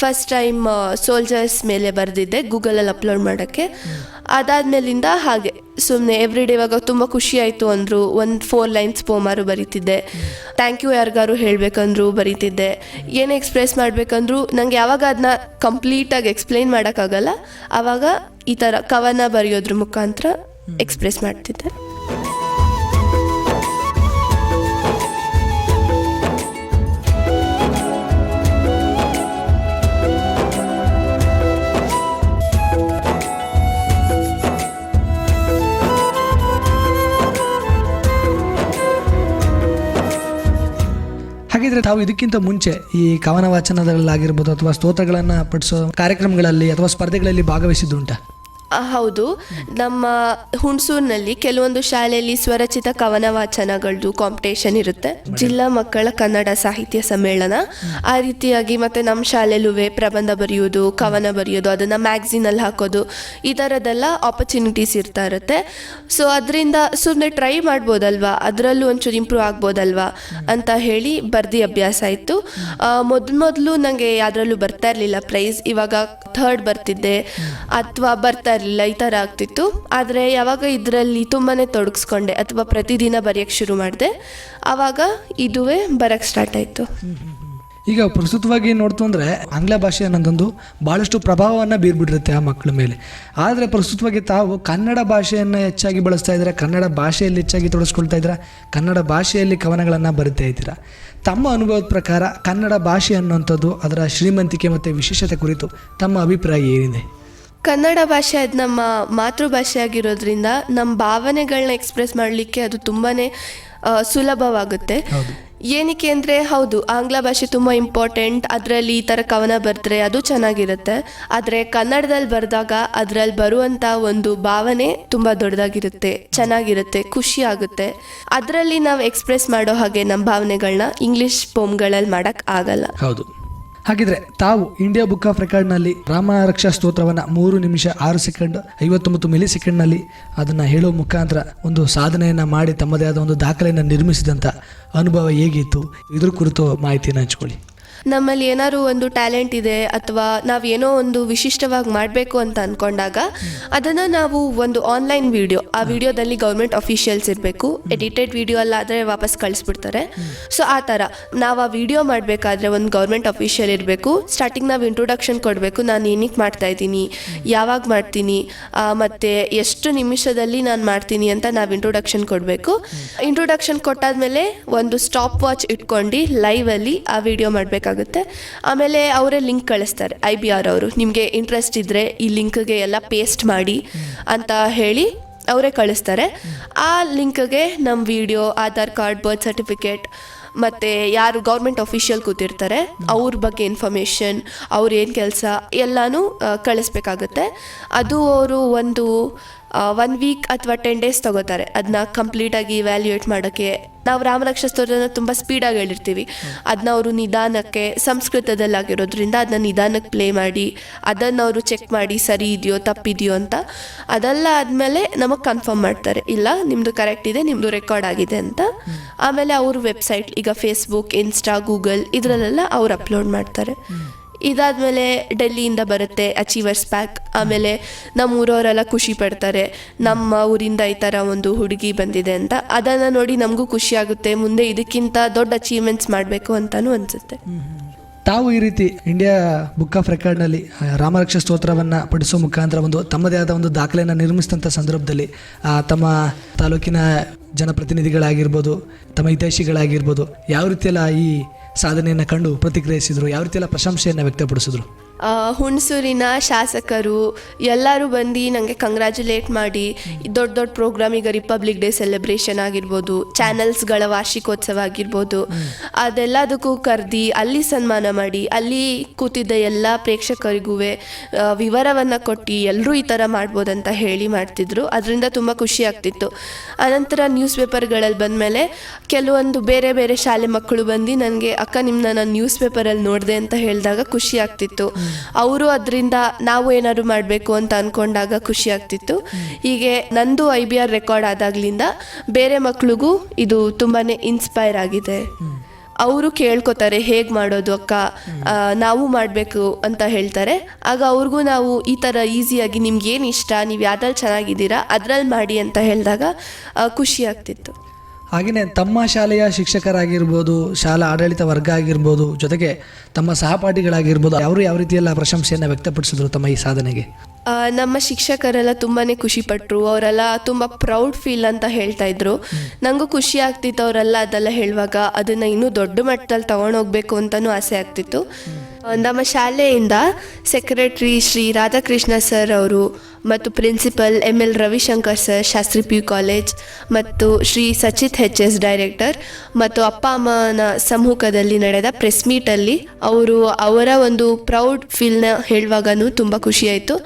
ಫಸ್ಟ್ ಟೈಮ್ ಸೋಲ್ಜರ್ಸ್ ಮೇಲೆ ಬರೆದಿದ್ದೆ ಗೂಗಲಲ್ಲಿ ಅಪ್ಲೋಡ್ ಮಾಡೋಕ್ಕೆ. ಅದಾದಮೇಲಿಂದ ಹಾಗೆ ಸುಮ್ಮನೆ ಎವ್ರಿ ಡೇ ಇವಾಗ ತುಂಬ ಖುಷಿ ಆಯಿತು ಅಂದರು, ಒಂದು ಫೋರ್ ಲೈನ್ಸ್ ಪೋಮಾರು ಬರೀತಿದ್ದೆ. ಥ್ಯಾಂಕ್ ಯು ಯಾರಿಗಾರು ಹೇಳಬೇಕಂದ್ರು ಬರೀತಿದ್ದೆ. ಏನು ಎಕ್ಸ್ಪ್ರೆಸ್ ಮಾಡಬೇಕಂದ್ರು ನನಗೆ ಯಾವಾಗ ಅದನ್ನ ಕಂಪ್ಲೀಟಾಗಿ ಎಕ್ಸ್ಪ್ಲೈನ್ ಮಾಡೋಕ್ಕಾಗಲ್ಲ ಆವಾಗ ಈ ಥರ ಕವನ ಬರೆಯೋದ್ರ ಮುಖಾಂತರ ಎಕ್ಸ್ಪ್ರೆಸ್ ಮಾಡ್ತಿದ್ದಾರೆ ಹಾಗಿದ್ರೆ ತಾವು ಇದಕ್ಕಿಂತ ಮುಂಚೆ ಈ ಕವನ ವಾಚನದಲ್ಲಾಗಿರ್ಬೋದು ಅಥವಾ ಸ್ತೋತ್ರಗಳನ್ನು ಪಡಿಸೋ ಕಾರ್ಯಕ್ರಮಗಳಲ್ಲಿ ಅಥವಾ ಸ್ಪರ್ಧೆಗಳಲ್ಲಿ ಭಾಗವಹಿಸಿದ್ದುಂಟಾ? ಹೌದು. ನಮ್ಮ ಹುಣಸೂರಿನಲ್ಲಿ ಕೆಲವೊಂದು ಶಾಲೆಯಲ್ಲಿ ಸ್ವರಚಿತ ಕವನ ವಾಚನಗಳದ್ದು ಕಾಂಪಿಟೇಷನ್ ಇರುತ್ತೆ ಜಿಲ್ಲಾ ಮಕ್ಕಳ ಕನ್ನಡ ಸಾಹಿತ್ಯ ಸಮ್ಮೇಳನ. ಆ ರೀತಿಯಾಗಿ ಮತ್ತೆ ನಮ್ಮ ಶಾಲೆಯಲ್ಲೂ ಪ್ರಬಂಧ ಬರೆಯೋದು ಕವನ ಬರೆಯೋದು ಅದನ್ನು ಮ್ಯಾಗ್ಝಿನಲ್ಲಿ ಹಾಕೋದು ಈ ಥರದ್ದೆಲ್ಲ ಆಪರ್ಚುನಿಟೀಸ್ ಇರ್ತಾ ಇರುತ್ತೆ. ಸೊ ಅದರಿಂದ ಸುಮ್ಮನೆ ಟ್ರೈ ಮಾಡ್ಬೋದಲ್ವಾ? ಅದರಲ್ಲೂ ಒಂಚೂರು ಇಂಪ್ರೂವ್ ಆಗ್ಬೋದಲ್ವಾ? ಅಂತ ಹೇಳಿ ಬರ್ದಿ ಅಭ್ಯಾಸ ಆಯಿತು. ಮೊದಲು ಮೊದಲು ನನಗೆ ಅದರಲ್ಲೂ ಬರ್ತಾ ಇರಲಿಲ್ಲ ಪ್ರೈಸ್ ಇವಾಗ ಥರ್ಡ್ ಬರ್ತಿದ್ದೆ. ಅಥವಾ ಬರ್ತಾ ಇರಲಿಲ್ಲ ಈ ಥರ ಆಗ್ತಿತ್ತು. ಆದರೆ ಯಾವಾಗ ಇದರಲ್ಲಿ ತುಂಬಾ ತೊಡಗಿಸ್ಕೊಂಡೆ ಅಥವಾ ಪ್ರತಿದಿನ ಬರೆಯೋಕ್ಕೆ ಶುರು ಮಾಡಿದೆ, ಆವಾಗ ಇದುವೇ ಬರೋಕ್ಕೆ ಸ್ಟಾರ್ಟ್ ಆಯಿತು. ಈಗ ಪ್ರಸ್ತುತವಾಗಿ ನೋಡ್ತು ಅಂದರೆ ಆಂಗ್ಲ ಭಾಷೆ ಅನ್ನೋದೊಂದು ಭಾಳಷ್ಟು ಪ್ರಭಾವವನ್ನು ಬೀರ್ಬಿಟ್ಟಿರುತ್ತೆ ಆ ಮಕ್ಕಳ ಮೇಲೆ. ಆದರೆ ಪ್ರಸ್ತುತವಾಗಿ ತಾವು ಕನ್ನಡ ಭಾಷೆಯನ್ನು ಹೆಚ್ಚಾಗಿ ಬಳಸ್ತಾ ಇದ್ದೀರಾ? ಕನ್ನಡ ಭಾಷೆಯಲ್ಲಿ ಹೆಚ್ಚಾಗಿ ತೊಡಸ್ಕೊಳ್ತಾ ಇದ್ದೀರಾ? ಕನ್ನಡ ಭಾಷೆಯಲ್ಲಿ ಕವನಗಳನ್ನು ಬರಿತಾ ಇದ್ದೀರಾ? ತಮ್ಮ ಅನುಭವದ ಪ್ರಕಾರ ಕನ್ನಡ ಭಾಷೆ ಅನ್ನುವಂಥದ್ದು ಅದರ ಶ್ರೀಮಂತಿಕೆ ಮತ್ತು ವಿಶೇಷತೆ ಕುರಿತು ತಮ್ಮ ಅಭಿಪ್ರಾಯ ಏನಿದೆ? ಕನ್ನಡ ಭಾಷೆ ಅದು ನಮ್ಮ ಮಾತೃಭಾಷೆ ಆಗಿರೋದ್ರಿಂದ ನಮ್ಮ ಭಾವನೆಗಳನ್ನ ಎಕ್ಸ್ಪ್ರೆಸ್ ಮಾಡಲಿಕ್ಕೆ ಅದು ತುಂಬಾ ಸುಲಭವಾಗುತ್ತೆ. ಏನಕ್ಕೆ ಅಂದರೆ ಹೌದು ಆಂಗ್ಲ ಭಾಷೆ ತುಂಬ ಇಂಪಾರ್ಟೆಂಟ್ ಅದರಲ್ಲಿ ಈ ಥರ ಕವನ ಬರೆದ್ರೆ ಅದು ಚೆನ್ನಾಗಿರುತ್ತೆ. ಆದರೆ ಕನ್ನಡದಲ್ಲಿ ಬರೆದಾಗ ಅದರಲ್ಲಿ ಬರುವಂಥ ಒಂದು ಭಾವನೆ ತುಂಬ ದೊಡ್ಡದಾಗಿರುತ್ತೆ ಚೆನ್ನಾಗಿರುತ್ತೆ ಖುಷಿ ಆಗುತ್ತೆ. ಅದರಲ್ಲಿ ನಾವು ಎಕ್ಸ್ಪ್ರೆಸ್ ಮಾಡೋ ಹಾಗೆ ನಮ್ಮ ಭಾವನೆಗಳನ್ನ ಇಂಗ್ಲೀಷ್ ಪೋಮ್ಗಳಲ್ಲಿ ಮಾಡೋಕ್ಕೆ ಆಗಲ್ಲ. ಹೌದು. ಹಾಗಿದ್ರೆ ತಾವು ಇಂಡಿಯಾ ಬುಕ್ ಆಫ್ ರೆಕಾರ್ಡ್ನಲ್ಲಿ ರಾಮ ರಕ್ಷಾ ಸ್ತೋತ್ರವನ್ನು ಮೂರು ನಿಮಿಷ ಆರು ಸೆಕೆಂಡ್, ಐವತ್ತೊಂಬತ್ತು ಮಿಲಿ ಸೆಕೆಂಡ್ನಲ್ಲಿ ಅದನ್ನು ಹೇಳೋ ಮುಖಾಂತರ ಒಂದು ಸಾಧನೆಯನ್ನು ಮಾಡಿ ತಮ್ಮದೇ ಆದ ಒಂದು ದಾಖಲೆಯನ್ನು ನಿರ್ಮಿಸಿದಂಥ ಅನುಭವ ಹೇಗಿತ್ತು? ಇದ್ರ ಕುರಿತು ಮಾಹಿತಿಯನ್ನು ಹಂಚ್ಕೊಳ್ಳಿ. ನಮ್ಮಲ್ಲಿ ಏನಾದ್ರು ಒಂದು ಟ್ಯಾಲೆಂಟ್ ಇದೆ ಅಥವಾ ನಾವು ಏನೋ ಒಂದು ವಿಶಿಷ್ಟವಾಗಿ ಮಾಡಬೇಕು ಅಂತ ಅಂದ್ಕೊಂಡಾಗ ಅದನ್ನು ನಾವು ಒಂದು ಆನ್ಲೈನ್ ವಿಡಿಯೋ, ಆ ವಿಡಿಯೋದಲ್ಲಿ ಗೌರ್ಮೆಂಟ್ ಅಫಿಷಿಯಲ್ಸ್ ಇರಬೇಕು, ಎಡಿಟೆಡ್ ವಿಡಿಯೋ ಅಲ್ಲಾದರೆ ವಾಪಸ್ ಕಳಿಸ್ಬಿಡ್ತಾರೆ. ಸೊ, ಆ ಥರ ನಾವು ಆ ವಿಡಿಯೋ ಮಾಡಬೇಕಾದ್ರೆ ಒಂದು ಗೌರ್ಮೆಂಟ್ ಅಫಿಷಿಯಲ್ ಇರಬೇಕು, ಸ್ಟಾರ್ಟಿಂಗ್ ನಾವು ಇಂಟ್ರೊಡಕ್ಷನ್ ಕೊಡಬೇಕು, ನಾನು ಏನಕ್ಕೆ ಮಾಡ್ತಾ ಇದ್ದೀನಿ, ಯಾವಾಗ ಮಾಡ್ತೀನಿ ಮತ್ತು ಎಷ್ಟು ನಿಮಿಷದಲ್ಲಿ ನಾನು ಮಾಡ್ತೀನಿ ಅಂತ ನಾವು ಇಂಟ್ರೊಡಕ್ಷನ್ ಕೊಡಬೇಕು. ಇಂಟ್ರೊಡಕ್ಷನ್ ಕೊಟ್ಟಾದ್ಮೇಲೆ ಒಂದು ಸ್ಟಾಪ್ ವಾಚ್ ಇಟ್ಕೊಂಡು ಲೈವಲ್ಲಿ ಆ ವಿಡಿಯೋ ಮಾಡಬೇಕಾಗುತ್ತೆ. ಆಮೇಲೆ ಅವರೇ ಲಿಂಕ್ ಕಳಿಸ್ತಾರೆ, ಐ ಬಿ ಆರ್ ಅವರು. ನಿಮಗೆ ಇಂಟ್ರೆಸ್ಟ್ ಇದ್ದರೆ ಈ ಲಿಂಕ್ಗೆ ಎಲ್ಲ ಪೇಸ್ಟ್ ಮಾಡಿ ಅಂತ ಹೇಳಿ ಅವರೇ ಕಳಿಸ್ತಾರೆ. ಆ ಲಿಂಕ್ಗೆ ನಮ್ಮ video Aadhaar card birth certificate ಮತ್ತು ಯಾರು ಗೌರ್ಮೆಂಟ್ ಅಫಿಷಿಯಲ್ ಕೂತಿರ್ತಾರೆ, ಅವ್ರ ಬಗ್ಗೆ ಇನ್ಫಾರ್ಮೇಷನ್ ಅವ್ರ ಏನು ಕೆಲಸ, ಎಲ್ಲನೂ ಕಳಿಸ್ಬೇಕಾಗುತ್ತೆ. ಅದು ಅವರು ಒಂದು ಒನ್ ವೀಕ್ ಅಥವಾ ಟೆನ್ ಡೇಸ್ ತಗೋತಾರೆ. ಅದನ್ನ ಕಂಪ್ಲೀಟಾಗಿ ವ್ಯಾಲ್ಯೂಯೇಟ್ ಮಾಡೋಕ್ಕೆ ನಾವು ರಾಮರಕ್ಷ ಸ್ತೋತ್ರನ ತುಂಬ ಸ್ಪೀಡಾಗಿ ಹೇಳಿರ್ತೀವಿ. ಅದನ್ನ ಅವರು ನಿಧಾನಕ್ಕೆ ಸಂಸ್ಕೃತದಲ್ಲಾಗಿರೋದ್ರಿಂದ ಅದನ್ನ ನಿಧಾನಕ್ಕೆ ಪ್ಲೇ ಮಾಡಿ, ಅದನ್ನ ಅವರು ಚೆಕ್ ಮಾಡಿ, ಸರಿ ಇದೆಯೋ, ತಪ್ಪಿದೆಯೋ ಅಂತ. ಅದೆಲ್ಲ ಆದಮೇಲೆ ನಮಗೆ ಕನ್ಫರ್ಮ್ ಮಾಡ್ತಾರೆ. ಇಲ್ಲ ನಿಮ್ಮದು ಕರೆಕ್ಟ್ ಇದೆ ನಿಮ್ಮದು ರೆಕಾರ್ಡ್ ಆಗಿದೆ ಅಂತ. ಆಮೇಲೆ ಅವ್ರ ವೆಬ್ಸೈಟ್ ಈಗ ಫೇಸ್ಬುಕ್ ಇನ್ಸ್ಟಾ ಗೂಗಲ್ ಇದರಲ್ಲೆಲ್ಲ ಅವ್ರು ಅಪ್ಲೋಡ್ ಮಾಡ್ತಾರೆ. ಇದಾದ್ಮೇಲೆ ಡೆಲ್ಲಿಯಿಂದ ಬರುತ್ತೆ ಅಚೀವರ್ಸ್ ಪ್ಯಾಕ್ ಆಮೇಲೆ ನಮ್ಮ ಊರವರೆಲ್ಲ ಖುಷಿ ಪಡ್ತಾರೆ. ನಮ್ಮ ಊರಿಂದ ಈ ಥರ ಒಂದು ಹುಡುಗಿ ಬಂದಿದೆ ಅಂತ. ಅದನ್ನು ನೋಡಿ ನಮಗೂ ಖುಷಿ ಆಗುತ್ತೆ. ಮುಂದೆ ಇದಕ್ಕಿಂತ ದೊಡ್ಡ ಅಚೀವ್ಮೆಂಟ್ಸ್ ಮಾಡಬೇಕು ಅಂತಲೂ ಅನಿಸುತ್ತೆ. ತಾವು ಈ ರೀತಿ ಇಂಡಿಯಾ ಬುಕ್ ಆಫ್ ರೆಕಾರ್ಡ್ನಲ್ಲಿ ರಾಮರಕ್ಷಾ ಸ್ತೋತ್ರವನ್ನು ಪಡಿಸೋ ಮುಖಾಂತರ ಒಂದು ತಮ್ಮದೇ ಆದ ಒಂದು ದಾಖಲೆಯನ್ನು ನಿರ್ಮಿಸಿದಂಥ ಸಂದರ್ಭದಲ್ಲಿ ತಮ್ಮ ತಾಲೂಕಿನ ಜನಪ್ರತಿನಿಧಿಗಳಾಗಿರ್ಬೋದು ತಮ್ಮ ಹಿತೈಷಿಗಳಾಗಿರ್ಬೋದು ಯಾವ ರೀತಿಯೆಲ್ಲ ಈ ಸಾಧನೆಯನ್ನು ಕಂಡು ಪ್ರತಿಕ್ರಿಯಿಸಿದರು ಯಾವ ರೀತಿಯೆಲ್ಲ ಪ್ರಶಂಸೆಯನ್ನು ವ್ಯಕ್ತಪಡಿಸಿದ್ರು? ಹುಣಸೂರಿನ ಶಾಸಕರು ಎಲ್ಲರೂ ಬಂದು ನನಗೆ ಕಂಗ್ರ್ಯಾಚುಲೇಟ್ ಮಾಡಿ. ದೊಡ್ಡ ದೊಡ್ಡ ಪ್ರೋಗ್ರಾಮ್ ಈಗ ರಿಪಬ್ಲಿಕ್ ಡೇ ಸೆಲೆಬ್ರೇಷನ್ ಆಗಿರ್ಬೋದು ಚಾನಲ್ಸ್ಗಳ ವಾರ್ಷಿಕೋತ್ಸವ ಆಗಿರ್ಬೋದು. ಅದೆಲ್ಲದಕ್ಕೂ ಕರೆದಿ ಅಲ್ಲಿ ಸನ್ಮಾನ ಮಾಡಿ, ಅಲ್ಲಿ ಕೂತಿದ್ದ ಎಲ್ಲ ಪ್ರೇಕ್ಷಕರಿಗೂ ವಿವರವನ್ನು ಕೊಟ್ಟು ಎಲ್ಲರೂ ಈ ಥರ ಮಾಡ್ಬೋದಂತ ಹೇಳಿ ಮಾಡ್ತಿದ್ರು. ಅದರಿಂದ ತುಂಬ ಖುಷಿ ಆಗ್ತಿತ್ತು. ಅನಂತರ ನ್ಯೂಸ್ ಪೇಪರ್ಗಳಲ್ಲಿ ಬಂದಮೇಲೆ ಕೆಲವೊಂದು ಬೇರೆ ಬೇರೆ ಶಾಲೆ ಮಕ್ಕಳು ಬಂದು ನನಗೆ ಅಕ್ಕ ನಿಮ್ಮನ್ನ ನಾನು ನ್ಯೂಸ್ ಪೇಪರಲ್ಲಿ ನೋಡಿದೆ ಅಂತ ಹೇಳಿದಾಗ ಖುಷಿ ಆಗ್ತಿತ್ತು. ಅವರು ಅದರಿಂದ ನಾವು ಏನಾದ್ರು ಮಾಡಬೇಕು ಅಂತ ಅಂದ್ಕೊಂಡಾಗ ಖುಷಿ ಆಗ್ತಿತ್ತು. ಹೀಗೆ ನಂದು ಐ ಬಿ ಆರ್ ರೆಕಾರ್ಡ್ ಆದಾಗ್ಲಿಂದ ಬೇರೆ ಮಕ್ಳಿಗೂ ಇದು ತುಂಬಾ ಇನ್ಸ್ಪೈರ್ ಆಗಿದೆ. ಅವರು ಕೇಳ್ಕೊತಾರೆ ಹೇಗೆ ಮಾಡೋದು ಅಕ್ಕ? ನಾವು ಮಾಡಬೇಕು ಅಂತ ಹೇಳ್ತಾರೆ. ಆಗ ಅವ್ರಿಗೂ ನಾವು ಈ ಥರ ಈಸಿಯಾಗಿ ನಿಮ್ಗೆ ಏನು ಇಷ್ಟ? ನೀವು ಯಾವ್ದ್ರಲ್ಲಿ ಚೆನ್ನಾಗಿದ್ದೀರಾ? ಅದ್ರಲ್ಲಿ ಮಾಡಿ ಅಂತ ಹೇಳಿದಾಗ ಖುಷಿ ಆಗ್ತಿತ್ತು. ಹಾಗೆಯೇ ತಮ್ಮ ಶಾಲೆಯ ಶಿಕ್ಷಕರಾಗಿರ್ಬೋದು, ಶಾಲಾ ಆಡಳಿತ ವರ್ಗ ಆಗಿರ್ಬೋದು, ಜೊತೆಗೆ ತಮ್ಮ ಸಹಪಾಠಿಗಳಾಗಿರ್ಬೋದು, ಅವರು ಯಾವ ರೀತಿಯೆಲ್ಲ ಪ್ರಶಂಸೆಯನ್ನು ವ್ಯಕ್ತಪಡಿಸಿದ್ರು ತಮ್ಮ ಈ ಸಾಧನೆಗೆ? ನಮ್ಮ ಶಿಕ್ಷಕರೆಲ್ಲ ತುಂಬಾ ಖುಷಿಪಟ್ಟರು ಅವರೆಲ್ಲ ತುಂಬ ಪ್ರೌಡ್ ಫೀಲ್ ಅಂತ ಹೇಳ್ತಾ ಇದ್ರು. ನನಗೂ ಖುಷಿ ಆಗ್ತಿತ್ತು ಅವರೆಲ್ಲ ಅದೆಲ್ಲ ಹೇಳುವಾಗ, ಅದನ್ನು ಇನ್ನೂ ದೊಡ್ಡ ಮಟ್ಟದಲ್ಲಿ ತಗೊಂಡೋಗ್ಬೇಕು ಅಂತಲೂ ಆಸೆ ಆಗ್ತಿತ್ತು. ನಮ್ಮ ಶಾಲೆಯಿಂದ ಸೆಕ್ರೆಟ್ರಿ ಶ್ರೀ ರಾಧಾಕೃಷ್ಣ ಸರ್ ಅವರು ಮತ್ತು principal M L Ravishankar sir Shastri P U college ಮತ್ತು Shri Sachit H S director ಮತ್ತು ಅಪ್ಪ ಅಮ್ಮನ ಸಮ್ಮುಖದಲ್ಲಿ ನಡೆದ ಪ್ರೆಸ್ ಮೀಟಲ್ಲಿ ಅವರು ಅವರ ಒಂದು ಪ್ರೌಡ್ ಫೀಲ್ನ ಹೇಳುವಾಗನೂ ತುಂಬ ಖುಷಿಯಾಯಿತು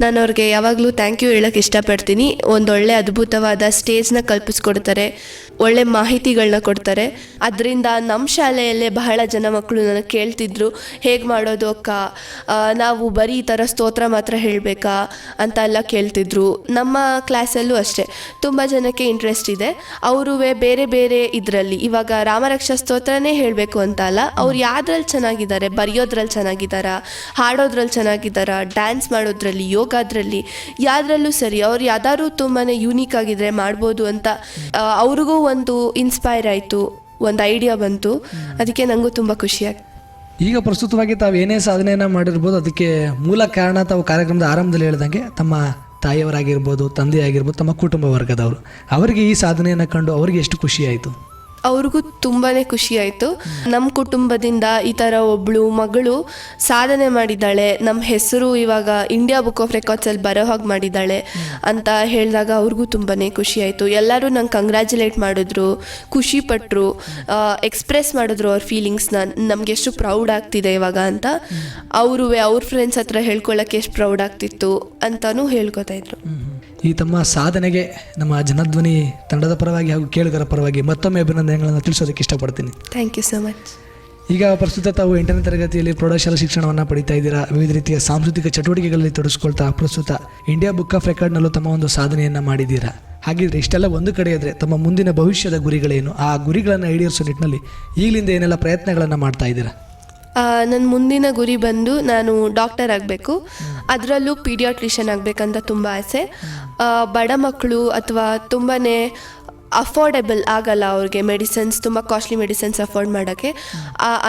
ನಾನು ಅವ್ರಿಗೆ ಯಾವಾಗಲೂ ಥ್ಯಾಂಕ್ ಯು ಹೇಳೋಕ್ಕೆ ಇಷ್ಟಪಡ್ತೀನಿ. ಒಂದೊಳ್ಳೆ ಅದ್ಭುತವಾದ ಸ್ಟೇಜ್ನ ಕಲ್ಪಿಸ್ಕೊಡ್ತಾರೆ. ಒಳ್ಳೆ ಮಾಹಿತಿಗಳನ್ನ ಕೊಡ್ತಾರೆ. ಅದರಿಂದ ನಮ್ಮ ಶಾಲೆಯಲ್ಲೇ ಬಹಳ ಜನ ಮಕ್ಕಳು ನನಗೆ ಕೇಳ್ತಿದ್ರು, ಹೇಗೆ ಮಾಡೋದು ಅಕ್ಕ? ನಾವು ಬರೀ ಈ ಥರ ಸ್ತೋತ್ರ ಮಾತ್ರ ಹೇಳಬೇಕಾ? ಅಂತ ಎಲ್ಲ ಕೇಳ್ತಿದ್ರು. ನಮ್ಮ ಕ್ಲಾಸಲ್ಲೂ ಅಷ್ಟೇ. ತುಂಬ ಜನಕ್ಕೆ ಇಂಟ್ರೆಸ್ಟ್ ಇದೆ. ಅವರು ಬೇರೆ ಬೇರೆ ಇದರಲ್ಲಿ. ಇವಾಗ ರಾಮರಕ್ಷಾ ಸ್ತೋತ್ರನೇ ಹೇಳಬೇಕು ಅಂತ ಅಲ್ಲ ಅವ್ರು ಯಾವ್ದ್ರಲ್ಲಿ ಚೆನ್ನಾಗಿದ್ದಾರೆ? ಬರೆಯೋದ್ರಲ್ಲಿ ಚೆನ್ನಾಗಿದ್ದಾರಾ? ಹಾಡೋದ್ರಲ್ಲಿ ಚೆನ್ನಾಗಿದ್ದಾರಾ? ಡ್ಯಾನ್ಸ್ ಮಾಡೋದ್ರಲ್ಲಿ ಯೋಗದ್ರಲ್ಲಿ ಯಾವ್ದ್ರಲ್ಲೂ ಸರಿ, ಅವ್ರು ಯಾವ್ದಾದ್ರು ತುಂಬಾ ಯೂನಿಕ್ ಆಗಿದ್ರೆ ಮಾಡ್ಬೋದು ಅಂತ ಅವ್ರಿಗೂ ಒಂದು ಇನ್ಸ್ಪೈರ್ ಆಯಿತು, ಒಂದು ಐಡಿಯಾ ಬಂತು. ಅದಕ್ಕೆ ನನಗೂ ತುಂಬ ಖುಷಿ ಆಗ್ತದೆ ಈಗ ಪ್ರಸ್ತುತವಾಗಿ ತಾವು ಏನೇ ಸಾಧನೆಯನ್ನು ಮಾಡಿರ್ಬೋದು, ಅದಕ್ಕೆ ಮೂಲ ಕಾರಣ ತಾವು ಕಾರ್ಯಕ್ರಮದ ಆರಂಭದಲ್ಲಿ ಹೇಳ್ದಂಗೆ ತಮ್ಮ ತಾಯಿಯವರಾಗಿರ್ಬೋದು, ತಂದೆಯಾಗಿರ್ಬೋದು, ತಮ್ಮ ಕುಟುಂಬ ವರ್ಗದವರು. ಅವರಿಗೆ ಈ ಸಾಧನೆಯನ್ನು ಕಂಡು ಅವರಿಗೆ ಎಷ್ಟು ಖುಷಿಯಾಯಿತು ಅವ್ರಿಗೂ ತುಂಬಾ ಖುಷಿ ಆಯಿತು ನಮ್ಮ ಕುಟುಂಬದಿಂದ ಈ ಥರ ಒಬ್ಳು ಮಗಳು ಸಾಧನೆ ಮಾಡಿದ್ದಾಳೆ. ನಮ್ಮ ಹೆಸರು ಇವಾಗ ಇಂಡಿಯಾ ಬುಕ್ ಆಫ್ ರೆಕಾರ್ಡ್ಸಲ್ಲಿ ಬರೋ ಹಾಗೆ ಮಾಡಿದ್ದಾಳೆ ಅಂತ ಹೇಳಿದಾಗ ಅವ್ರಿಗೂ ತುಂಬಾ ಖುಷಿ ಆಯಿತು ಎಲ್ಲರೂ ನಂಗೆ ಕಂಗ್ರ್ಯಾಚುಲೇಟ್ ಮಾಡಿದ್ರು, ಖುಷಿ ಪಟ್ಟರು ಎಕ್ಸ್ಪ್ರೆಸ್ ಮಾಡಿದ್ರು ಅವ್ರ ಫೀಲಿಂಗ್ಸ್ನ ನಮ್ಗೆ ಎಷ್ಟು ಪ್ರೌಡ್ ಆಗ್ತಿದೆ ಇವಾಗ ಅಂತ. ಅವರು ಅವ್ರ ಫ್ರೆಂಡ್ಸ್ ಹತ್ರ ಹೇಳ್ಕೊಳ್ಳೋಕ್ಕೆ ಎಷ್ಟು ಪ್ರೌಡ್ ಆಗ್ತಿತ್ತು ಅಂತಲೂ ಹೇಳ್ಕೊತಾ ಇದ್ರು. ಈ ತಮ್ಮ ಸಾಧನೆಗೆ ನಮ್ಮ ಜನಧ್ವನಿ ತಂಡದ ಪರವಾಗಿ ಹಾಗೂ ಕೇಳುಗರ ಪರವಾಗಿ ಮತ್ತೊಮ್ಮೆ ಅಭಿನಂದನೆಗಳನ್ನು ತಿಳಿಸೋದಕ್ಕೆ ಇಷ್ಟಪಡ್ತೀನಿ. ಥ್ಯಾಂಕ್ ಯು ಸೊ ಮಚ್ ಈಗ ಪ್ರಸ್ತುತ ತಾವು ಎಂಟನೇ ತರಗತಿಯಲ್ಲಿ ಪ್ರೌಢಶಾಲಾ ಶಿಕ್ಷಣವನ್ನು ಪಡಿತಾ ಇದ್ದೀರಾ ವಿವಿಧ ರೀತಿಯ ಸಾಂಸ್ಕೃತಿಕ ಚಟುವಟಿಕೆಗಳಲ್ಲಿ ತೊಡಗಿಸ್ಕೊಳ್ತಾ ಪ್ರಸ್ತುತ ಇಂಡಿಯಾ ಬುಕ್ ಆಫ್ ರೆಕಾರ್ಡ್ನಲ್ಲೂ ತಮ್ಮ ಒಂದು ಸಾಧನೆಯನ್ನು ಮಾಡಿದ್ದೀರಾ? ಹಾಗಿದ್ರೆ ಇಷ್ಟೆಲ್ಲ ಒಂದು ಕಡೆ ಇದ್ದರೆ ತಮ್ಮ ಮುಂದಿನ ಭವಿಷ್ಯದ ಗುರಿಗಳೇನು? ಆ ಗುರಿಗಳನ್ನು ಈಡೇರಿಸೋ ನಿಟ್ಟಿನಲ್ಲಿ ಈಗಲಿಂದ ಏನೆಲ್ಲ ಪ್ರಯತ್ನಗಳನ್ನು ಮಾಡ್ತಾ ಇದ್ದೀರಾ? ನನ್ನ ಮುಂದಿನ ಗುರಿ ಬಂದು ನಾನು ಡಾಕ್ಟರ್ ಆಗಬೇಕು. ಅದರಲ್ಲೂ ಪೀಡಿಯಾಟ್ರಿಷನ್ ಆಗಬೇಕಂತ ತುಂಬ ಆಸೆ. ಬಡ ಮಕ್ಕಳು ಅಥವಾ ತುಂಬಾ ಅಫೋರ್ಡೆಬಲ್ ಆಗಲ್ಲ ಅವ್ರಿಗೆ ಮೆಡಿಸಿನ್ಸ್ ತುಂಬ ಕಾಸ್ಟ್ಲಿ ಮೆಡಿಸಿನ್ಸ್ ಅಫೋರ್ಡ್ ಮಾಡೋಕ್ಕೆ.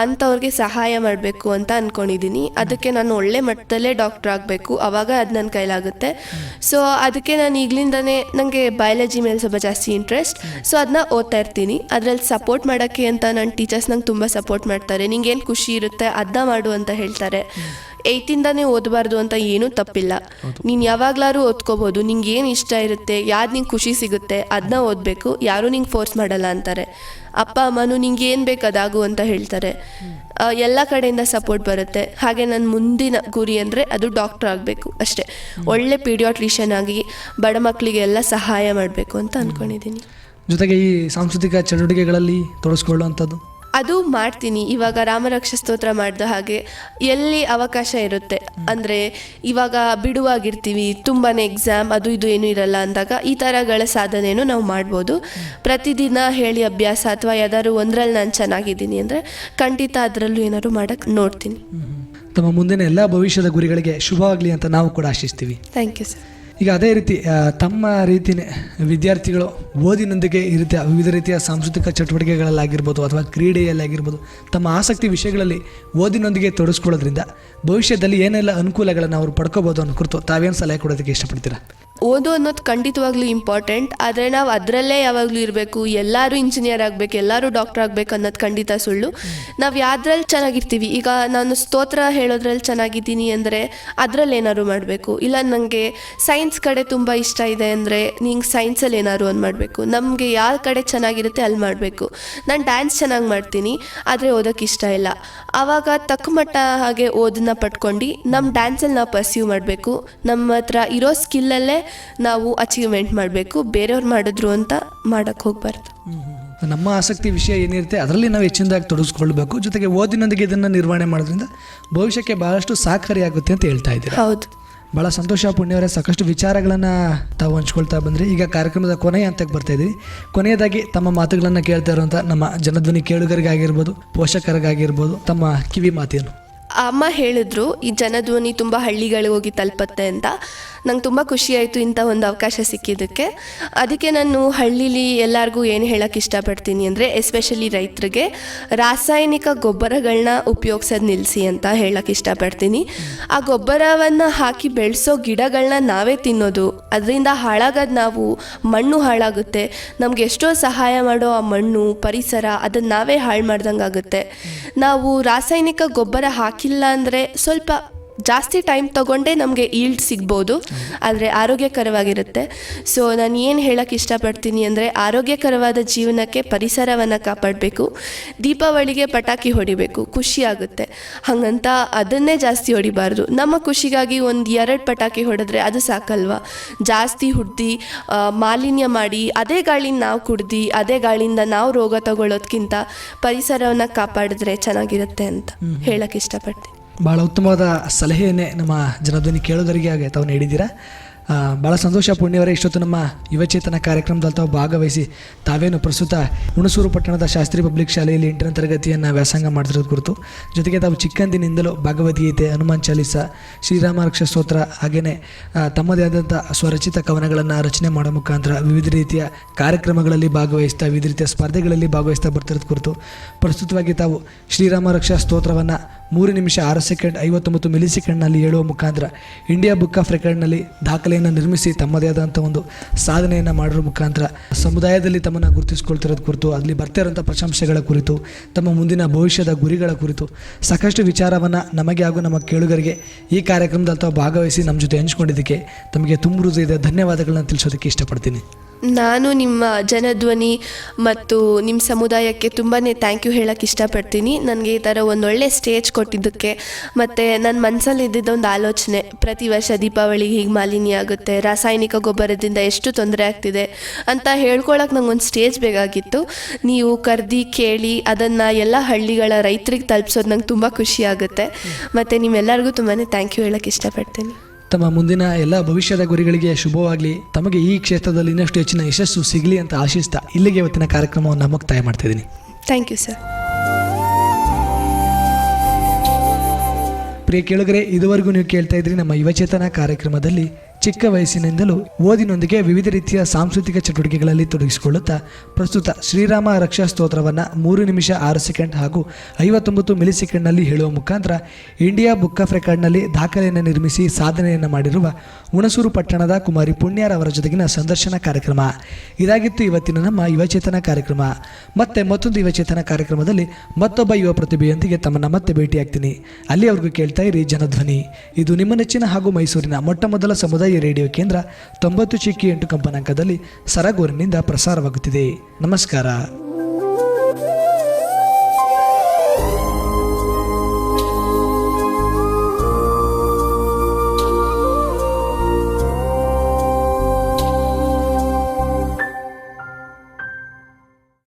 ಅಂಥವ್ರಿಗೆ ಸಹಾಯ ಮಾಡಬೇಕು ಅಂತ ಅಂದ್ಕೊಂಡಿದ್ದೀನಿ ಅದಕ್ಕೆ ನಾನು ಒಳ್ಳೆ ಮಟ್ಟದಲ್ಲೇ ಡಾಕ್ಟ್ರ್ ಆಗಬೇಕು. ಆವಾಗ ಅದು ನನ್ನ ಕೈಲಾಗುತ್ತೆ. ಸೊ ಅದಕ್ಕೆ ನಾನು ಈಗಲಿಂದನೇ ನನಗೆ ಬಯಾಲಜಿ ಮೇಲೆ ಸ್ವಲ್ಪ ಜಾಸ್ತಿ ಇಂಟ್ರೆಸ್ಟ್ ಸೊ ಅದನ್ನ ಓದ್ತಾ ಇರ್ತೀನಿ. ಅದರಲ್ಲಿ ಸಪೋರ್ಟ್ ಮಾಡೋಕ್ಕೆ ಅಂತ ನನ್ನ ಟೀಚರ್ಸ್ ನಂಗೆ ತುಂಬ ಸಪೋರ್ಟ್ ಮಾಡ್ತಾರೆ. ನಿಂಗೇನು ಖುಷಿ ಇರುತ್ತೆ ಅದನ್ನ ಮಾಡು ಅಂತ ಹೇಳ್ತಾರೆ. ಏಯ್ತಿಂದನೇ ಓದಬಾರ್ದು ಅಂತ ಏನೂ ತಪ್ಪಿಲ್ಲ. ನೀನು ಯಾವಾಗ್ಲಾರು ಓದ್ಕೋಬೋದು. ನಿಂಗೆ ಏನು ಇಷ್ಟ ಇರುತ್ತೆ ಯಾವ್ದು ನಿಂಗೆ ಖುಷಿ ಸಿಗುತ್ತೆ ಅದನ್ನ ಓದಬೇಕು. ಯಾರೂ ನಿಂಗೆ ಫೋರ್ಸ್ ಮಾಡಲ್ಲ ಅಂತಾರೆ. ಅಪ್ಪ, ಅಮ್ಮನೂ ನಿಂಗೆ ಏನು ಬೇಕು ಅದಾಗು ಅಂತ ಹೇಳ್ತಾರೆ. ಎಲ್ಲ ಕಡೆಯಿಂದ ಸಪೋರ್ಟ್ ಬರುತ್ತೆ. ಹಾಗೆ ನನ್ನ ಮುಂದಿನ ಗುರಿ ಅಂದರೆ ಅದು ಡಾಕ್ಟರ್ ಆಗಬೇಕು ಅಷ್ಟೇ. ಒಳ್ಳೆ ಪೀಡಿಯಾಟ್ರಿಷಿಯನ್ ಆಗಿ ಬಡ ಮಕ್ಕಳಿಗೆ ಎಲ್ಲ ಸಹಾಯ ಮಾಡಬೇಕು ಅಂತ ಅಂದ್ಕೊಂಡಿದ್ದೀನಿ ಜೊತೆಗೆ ಈ ಸಾಂಸ್ಕೃತಿಕ ಚಟುವಟಿಕೆಗಳಲ್ಲಿ ತೊಡಗಿಸ್ಕೊಳ್ಳುವಂಥದ್ದು ಅದು ಮಾಡ್ತೀನಿ. ಇವಾಗ ರಾಮರಕ್ಷ ಸ್ತೋತ್ರ ಮಾಡಿದ ಹಾಗೆ ಎಲ್ಲಿ ಅವಕಾಶ ಇರುತ್ತೆ? ಅಂದರೆ ಇವಾಗ ಬಿಡುವಾಗಿರ್ತೀವಿ ತುಂಬಾ ಎಕ್ಸಾಮ್ ಅದು ಇದು ಏನೂ ಇರಲ್ಲ ಅಂದಾಗ ಈ ಥರಗಳ ಸಾಧನೆಯನ್ನು ನಾವು ಮಾಡ್ಬೋದು. ಪ್ರತಿದಿನ ಹೇಳಿ ಅಭ್ಯಾಸ ಅಥವಾ ಯಾವ್ದಾದ್ರು ಒಂದರಲ್ಲಿ ನಾನು ಚೆನ್ನಾಗಿದ್ದೀನಿ ಅಂದರೆ ಖಂಡಿತ ಅದರಲ್ಲೂ ಏನಾದ್ರು ಮಾಡೋಕ್ಕೆ ನೋಡ್ತೀನಿ. ತಮ್ಮ ಮುಂದಿನ ಎಲ್ಲ ಭವಿಷ್ಯದ ಗುರಿಗಳಿಗೆ ಶುಭವಾಗಲಿ ಅಂತ ನಾವು ಕೂಡ ಆಶಿಸ್ತೀವಿ. ಥ್ಯಾಂಕ್ ಯು ಸರ್ ಈಗ ಅದೇ ರೀತಿ ತಮ್ಮ ರೀತಿಯೇ ವಿದ್ಯಾರ್ಥಿಗಳು ಓದಿನೊಂದಿಗೆ ಈ ರೀತಿಯ ವಿವಿಧ ರೀತಿಯ ಸಾಂಸ್ಕೃತಿಕ ಚಟುವಟಿಕೆಗಳಲ್ಲಾಗಿರ್ಬೋದು ಅಥವಾ ಕ್ರೀಡೆಯಲ್ಲಾಗಿರ್ಬೋದು. ತಮ್ಮ ಆಸಕ್ತಿ ವಿಷಯಗಳಲ್ಲಿ ಓದಿನೊಂದಿಗೆ ತೊಡಗಿಸ್ಕೊಳ್ಳೋದ್ರಿಂದ ಭವಿಷ್ಯದಲ್ಲಿ ಏನೆಲ್ಲ ಅನುಕೂಲಗಳನ್ನು ಅವರು ಪಡ್ಕೋಬೋದು ಅನ್ನೋ ಕುರಿತು ತಾವೇನು ಸಲಹೆ ಕೊಡೋದಕ್ಕೆ ಇಷ್ಟಪಡ್ತೀರಾ? ಓದು ಅನ್ನೋದು ಖಂಡಿತವಾಗ್ಲೂ ಇಂಪಾರ್ಟೆಂಟ್ ಆದರೆ ನಾವು ಅದರಲ್ಲೇ ಯಾವಾಗಲೂ ಇರಬೇಕು, ಎಲ್ಲರೂ ಇಂಜಿನಿಯರ್ ಆಗಬೇಕು, ಎಲ್ಲರೂ ಡಾಕ್ಟರ್ ಆಗಬೇಕು ಅನ್ನೋದು ಖಂಡಿತ ಸುಳ್ಳು. ನಾವು ಯಾವ್ದ್ರಲ್ಲಿ ಚೆನ್ನಾಗಿರ್ತೀವಿ, ಈಗ ನಾನು ಸ್ತೋತ್ರ ಹೇಳೋದ್ರಲ್ಲಿ ಚೆನ್ನಾಗಿದ್ದೀನಿ ಅಂದರೆ ಅದರಲ್ಲಿ ಏನಾದ್ರು ಮಾಡಬೇಕು, ಇಲ್ಲ ನನಗೆ ಸೈನ್ಸ್ ಕಡೆ ತುಂಬ ಇಷ್ಟ ಇದೆ ಅಂದರೆ ನೀವು ಸೈನ್ಸಲ್ಲಿ ಏನಾದ್ರು ಒಂದು ಮಾಡಬೇಕು, ನಮಗೆ ಯಾವ ಕಡೆ ಚೆನ್ನಾಗಿರುತ್ತೆ ಅಲ್ಲಿ ಮಾಡಬೇಕು. ನಾನು ಡ್ಯಾನ್ಸ್ ಚೆನ್ನಾಗಿ ಮಾಡ್ತೀನಿ, ಆದರೆ ಓದೋಕ್ಕೆ ಇಷ್ಟ ಇಲ್ಲ. ಆವಾಗ ತಕ್ಕ ಮಟ್ಟ ಹಾಗೆ ಓದನ್ನ ಪಟ್ಕೊಂಡು ನಮ್ಮ ಡ್ಯಾನ್ಸಲ್ಲಿ ನಾವು ಪರ್ಸ್ಯೂ ಮಾಡಬೇಕು ನಮ್ಮ ಹತ್ರ ಇರೋ ಸ್ಕಿಲ್ಲಲ್ಲೇ ನಾವು ಅಚೀವ್ಮೆಂಟ್ ಮಾಡಬೇಕು ಬೇರೆಯವ್ರು ಮಾಡಿದ್ರು ಅಂತ ಮಾಡಕ್ಕೆ ಹೋಗ್ಬಾರ್ದು. ನಮ್ಮ ಆಸಕ್ತಿ ವಿಷಯ ಏನಿರುತ್ತೆ ಅದರಲ್ಲಿ ನಾವು ಹೆಚ್ಚಿನದಾಗಿ ತೊಡಗಿಸ್ಕೊಳ್ಬೇಕು ಜೊತೆಗೆ ಓದಿನೊಂದಿಗೆ ಇದನ್ನು ನಿರ್ವಹಣೆ ಮಾಡೋದ್ರಿಂದ ಭವಿಷ್ಯಕ್ಕೆ ಬಹಳಷ್ಟು ಸಹಕಾರಿಯಾಗುತ್ತೆ ಅಂತ ಹೇಳ್ತಾ ಇದ್ದೀರಾ? ಹೌದು. ಭಾಳ ಸಂತೋಷ ಪುಣ್ಯವರೇ ಸಾಕಷ್ಟು ವಿಚಾರಗಳನ್ನು ತಾವು ಹಂಚ್ಕೊಳ್ತಾ ಬಂದ್ರಿ. ಈಗ ಕಾರ್ಯಕ್ರಮದ ಕೊನೆಯ ಹಂತಕ್ಕೆ ಬರ್ತಾ ಇದ್ದೀವಿ ಕೊನೆಯದಾಗಿ ತಮ್ಮ ಮಾತುಗಳನ್ನು ಕೇಳ್ತಾ ಇರುವಂಥ ನಮ್ಮ ಜನಧ್ವನಿ ಕೇಳುಗರಿಗಾಗಿರ್ಬೋದು ಪೋಷಕರಿಗಾಗಿರ್ಬೋದು ತಮ್ಮ ಕಿವಿ ಮಾತೇನು ಅಮ್ಮ ಹೇಳಿದ್ರು, ಈ ಜನಧ್ವನಿ ತುಂಬ ಹಳ್ಳಿಗಳಿಗೆ ಹೋಗಿ ತಲುಪತ್ತೆ ಅಂತ. ನಂಗೆ ತುಂಬ ಖುಷಿ ಆಯಿತು ಇಂಥ ಒಂದು ಅವಕಾಶ ಸಿಕ್ಕಿದ್ದಕ್ಕೆ. ಅದಕ್ಕೆ ನಾನು ಹಳ್ಳೀಲಿ ಎಲ್ಲರಿಗೂ ಏನು ಹೇಳೋಕ್ಕೆ ಇಷ್ಟಪಡ್ತೀನಿ ಅಂದರೆ ಎಸ್ಪೆಷಲಿ ರೈತರಿಗೆ, ರಾಸಾಯನಿಕ ಗೊಬ್ಬರಗಳನ್ನ ಉಪಯೋಗಿಸೋದು ನಿಲ್ಲಿಸಿ ಅಂತ ಹೇಳೋಕ್ಕೆ ಇಷ್ಟಪಡ್ತೀನಿ. ಆ ಗೊಬ್ಬರವನ್ನು ಹಾಕಿ ಬೆಳೆಸೋ ಗಿಡಗಳನ್ನ ನಾವೇ ತಿನ್ನೋದು. ಅದರಿಂದ ಹಾಳಾಗೋದು ನಾವು ಮಣ್ಣು ಹಾಳಾಗುತ್ತೆ. ನಮ್ಗೆ ಎಷ್ಟೋ ಸಹಾಯ ಮಾಡೋ ಆ ಮಣ್ಣು, ಪರಿಸರ ಅದನ್ನು ನಾವೇ ಹಾಳು ಮಾಡ್ದಂಗೆ ಆಗುತ್ತೆ ನಾವು ರಾಸಾಯನಿಕ ಗೊಬ್ಬರ ಹಾಕಿಲ್ಲ ಅಂದರೆ ಸ್ವಲ್ಪ ಜಾಸ್ತಿ ಟೈಮ್ ತಗೊಂಡೇ ನಮಗೆ ಈಲ್ಡ್ ಸಿಗ್ಬೋದು ಆದರೆ ಆರೋಗ್ಯಕರವಾಗಿರುತ್ತೆ. ಸೊ ನಾನು ಏನು ಹೇಳೋಕ್ಕೆ ಇಷ್ಟಪಡ್ತೀನಿ ಅಂದರೆ ಆರೋಗ್ಯಕರವಾದ ಜೀವನಕ್ಕೆ ಪರಿಸರವನ್ನು ಕಾಪಾಡಬೇಕು ದೀಪಾವಳಿಗೆ ಪಟಾಕಿ ಹೊಡಿಬೇಕು ಖುಷಿ ಆಗುತ್ತೆ. ಹಾಗಂತ ಅದನ್ನೇ ಜಾಸ್ತಿ ಹೊಡಿಬಾರ್ದು. ನಮ್ಮ ಖುಷಿಗಾಗಿ ಒಂದು ಎರಡು ಪಟಾಕಿ ಹೊಡೆದ್ರೆ ಅದು ಸಾಕಲ್ವಾ? ಜಾಸ್ತಿ ಹುಡ್ದು ಮಾಲಿನ್ಯ ಮಾಡಿ ಅದೇ ಗಾಳಿನ ನಾವು ಕುಡ್ದು ಅದೇ ಗಾಳಿಯಿಂದ ನಾವು ರೋಗ ತಗೊಳ್ಳೋದಕ್ಕಿಂತ ಪರಿಸರವನ್ನು ಕಾಪಾಡಿದ್ರೆ ಚೆನ್ನಾಗಿರುತ್ತೆ ಅಂತ ಹೇಳಕ್ಕೆ ಇಷ್ಟಪಡ್ತೀನಿ. ಭಾಳ ಉತ್ತಮವಾದ ಸಲಹೆಯನ್ನೇ ನಮ್ಮ ಜನಧ್ವನಿ ಕೇಳೋದರಿಗೆ ಆಗಿ ತಾವು ನೀಡಿದ್ದೀರಾ. ಭಾಳ ಸಂತೋಷ ಪುಣ್ಯವರೇ ಇಷ್ಟೊತ್ತು ನಮ್ಮ ಯುವಚೇತನ ಕಾರ್ಯಕ್ರಮದಲ್ಲಿ ತಾವು ಭಾಗವಹಿಸಿ ತಾವೇನು ಪ್ರಸ್ತುತ ಹುಣಸೂರು ಪಟ್ಟಣದ ಶಾಸ್ತ್ರಿ ಪಬ್ಲಿಕ್ ಶಾಲೆಯಲ್ಲಿ ಎಂಟನೇ ತರಗತಿಯನ್ನು ವ್ಯಾಸಂಗ ಮಾಡ್ತಿರೋದು ಕುರಿತು ಜೊತೆಗೆ ತಾವು ಚಿಕ್ಕಂದಿನಿಂದಲೂ ಭಗವದ್ಗೀತೆ ಹನುಮಾನ್ ಚಾಲೀಸ, ಶ್ರೀರಾಮರಕ್ಷ ಸ್ತೋತ್ರ ಹಾಗೆಯೇ ತಮ್ಮದೇ ಆದಂಥ ಸ್ವರಚಿತ ಕವನಗಳನ್ನು ರಚನೆ ಮಾಡೋ ಮುಖಾಂತರ ವಿವಿಧ ರೀತಿಯ ಕಾರ್ಯಕ್ರಮಗಳಲ್ಲಿ ಭಾಗವಹಿಸ್ತಾ, ವಿವಿಧ ರೀತಿಯ ಸ್ಪರ್ಧೆಗಳಲ್ಲಿ ಭಾಗವಹಿಸ್ತಾ ಬರ್ತಿರೋದು ಕುರಿತು ಪ್ರಸ್ತುತವಾಗಿ ತಾವು ಶ್ರೀರಾಮ ರಕ್ಷಾ ಸ್ತೋತ್ರವನ್ನು ಮೂರು ನಿಮಿಷ ಆರು ಸೆಕೆಂಡ್ ಐವತ್ತೊಂಬತ್ತು ಮಿಲಿ ಸೆಕೆಂಡ್ನಲ್ಲಿ ಹೇಳುವ ಮುಖಾಂತರ ಇಂಡಿಯಾ ಬುಕ್ ಆಫ್ ರೆಕಾರ್ಡ್ನಲ್ಲಿ ದಾಖಲೆಯನ್ನು ನಿರ್ಮಿಸಿ ತಮ್ಮದೇ ಆದಂಥ ಒಂದು ಸಾಧನೆಯನ್ನು ಮಾಡಿರೋ ಮುಖಾಂತರ ಸಮುದಾಯದಲ್ಲಿ ತಮ್ಮನ್ನು ಗುರುತಿಸ್ಕೊಳ್ತಿರೋದು ಕುರಿತು, ಅಲ್ಲಿ ಬರ್ತಿರೋಂಥ ಪ್ರಶಂಸೆಗಳ ಕುರಿತು, ತಮ್ಮ ಮುಂದಿನ ಭವಿಷ್ಯದ ಗುರಿಗಳ ಕುರಿತು ಸಾಕಷ್ಟು ವಿಚಾರವನ್ನು ನಮಗೆ ಹಾಗೂ ನಮ್ಮ ಕೇಳುಗರಿಗೆ ಈ ಕಾರ್ಯಕ್ರಮದಲ್ಲಿ ತಾವು ಭಾಗವಹಿಸಿ ನಮ್ಮ ಜೊತೆ ಹಂಚ್ಕೊಂಡಿದ್ದಕ್ಕೆ ತಮಗೆ ತುಂಬ ಹೃದಯದ ಧನ್ಯವಾದಗಳನ್ನು ತಿಳಿಸೋದಕ್ಕೆ ಇಷ್ಟಪಡ್ತೀನಿ. ನಾನು ನಿಮ್ಮ ಜನಧ್ವನಿ ಮತ್ತು ನಿಮ್ಮ ಸಮುದಾಯಕ್ಕೆ ತುಂಬಾ ಥ್ಯಾಂಕ್ ಯು ಹೇಳಕ್ಕೆ ಇಷ್ಟಪಡ್ತೀನಿ. ನನಗೆ ಈ ಥರ ಒಂದೊಳ್ಳೆ ಸ್ಟೇಜ್ ಕೊಟ್ಟಿದ್ದಕ್ಕೆ. ಮತ್ತು ನನ್ನ ಮನಸ್ಸಲ್ಲಿ ಇದ್ದಿದ್ದ ಒಂದು ಆಲೋಚನೆ, ಪ್ರತಿ ವರ್ಷ ದೀಪಾವಳಿಗೆ ಹೀಗೆ ಮಾಲಿನ್ಯ ಆಗುತ್ತೆ, ರಾಸಾಯನಿಕ ಗೊಬ್ಬರದಿಂದ ಎಷ್ಟು ತೊಂದರೆ ಆಗ್ತಿದೆ ಅಂತ ಹೇಳ್ಕೊಳಕ್ಕೆ ಒಂದು ಸ್ಟೇಜ್ ಬೇಕಾಗಿತ್ತು. ನೀವು ಕರ್ದು, ಕೇಳಿ, ಅದನ್ನು ಎಲ್ಲ ಹಳ್ಳಿಗಳ ರೈತರಿಗೆ ತಲುಪಿಸೋದು ನಂಗೆ ತುಂಬ ಖುಷಿ ಆಗುತ್ತೆ. ಮತ್ತು ನಿಮ್ಮೆಲ್ಲರಿಗೂ ತುಂಬಾ ಥ್ಯಾಂಕ್ ಯು ಹೇಳಕ್ಕೆ ಇಷ್ಟಪಡ್ತೀನಿ. ತಮ್ಮ ಮುಂದಿನ ಎಲ್ಲ ಭವಿಷ್ಯದ ಗುರಿಗಳಿಗೆ ಶುಭವಾಗಲಿ. ತಮಗೆ ಈ ಕ್ಷೇತ್ರದಲ್ಲಿ ಇನ್ನಷ್ಟು ಹೆಚ್ಚಿನ ಯಶಸ್ಸು ಸಿಗಲಿ ಅಂತ ಆಶಿಸ್ತಾ ಇಲ್ಲಿಗೆ ಇವತ್ತಿನ ಕಾರ್ಯಕ್ರಮವನ್ನು ಮುಕ್ತಾಯ ಮಾಡ್ತಾ ಇದ್ದೀನಿ. ಥ್ಯಾಂಕ್ ಯು ಸರ್ ಪ್ರಿಯ ಕೇಳುಗರೆ ಇದುವರೆಗೂ ನೀವು ಕೇಳ್ತಾ ಇದ್ರಿ ನಮ್ಮ ಯುವಚೇತನ ಕಾರ್ಯಕ್ರಮದಲ್ಲಿ ಚಿಕ್ಕ ವಯಸ್ಸಿನಿಂದಲೂ ಓದಿನೊಂದಿಗೆ ವಿವಿಧ ರೀತಿಯ ಸಾಂಸ್ಕೃತಿಕ ಚಟುವಟಿಕೆಗಳಲ್ಲಿ ತೊಡಗಿಸಿಕೊಳ್ಳುತ್ತಾ ಪ್ರಸ್ತುತ ಶ್ರೀರಾಮ ರಕ್ಷಾ ಸ್ತೋತ್ರವನ್ನು ಮೂರು ನಿಮಿಷ ಆರು ಸೆಕೆಂಡ್ ಹಾಗೂ ಐವತ್ತೊಂಬತ್ತು ಮಿಲಿ ಸೆಕೆಂಡ್ನಲ್ಲಿ ಹೇಳುವ ಮುಖಾಂತರ ಇಂಡಿಯಾ ಬುಕ್ ಆಫ್ ರೆಕಾರ್ಡ್ನಲ್ಲಿ ದಾಖಲೆಯನ್ನು ನಿರ್ಮಿಸಿ ಸಾಧನೆಯನ್ನು ಮಾಡಿರುವ ಹುಣಸೂರು ಪಟ್ಟಣದ ಕುಮಾರಿ ಅವರ ಜೊತೆಗಿನ ಸಂದರ್ಶನ ಕಾರ್ಯಕ್ರಮ. ಇದಾಗಿತ್ತು ಇವತ್ತಿನ ನಮ್ಮ ಯುವಚೇತನ ಕಾರ್ಯಕ್ರಮ. ಮತ್ತೆ ಮತ್ತೊಂದು ಯುವಚೇತನ ಕಾರ್ಯಕ್ರಮದಲ್ಲಿ ಮತ್ತೊಬ್ಬ ಯುವ ಪ್ರತಿಭೆಯೊಂದಿಗೆ ತಮ್ಮನ್ನ ಮತ್ತೆ ಭೇಟಿಯಾಗ್ತೀನಿ. ಅಲ್ಲಿಯವರೆಗೂ ಕೇಳ್ತಾ ಇರಿ ಜನಧ್ವನಿ. ಇದು ನಿಮ್ಮ ನೆಚ್ಚಿನ ಹಾಗೂ ಮೈಸೂರಿನ ಮೊಟ್ಟ ಮೊದಲ ಸಮುದಾಯ ರೇಡಿಯೋ ಕೇಂದ್ರ ತೊಂಬತ್ತು ಚಿಕ್ಕಿ ಎಂಟು ಕಂಪನಾಂಕದಲ್ಲಿ ಸರಗೂರಿನಿಂದ ಪ್ರಸಾರವಾಗುತ್ತಿದೆ. ನಮಸ್ಕಾರ.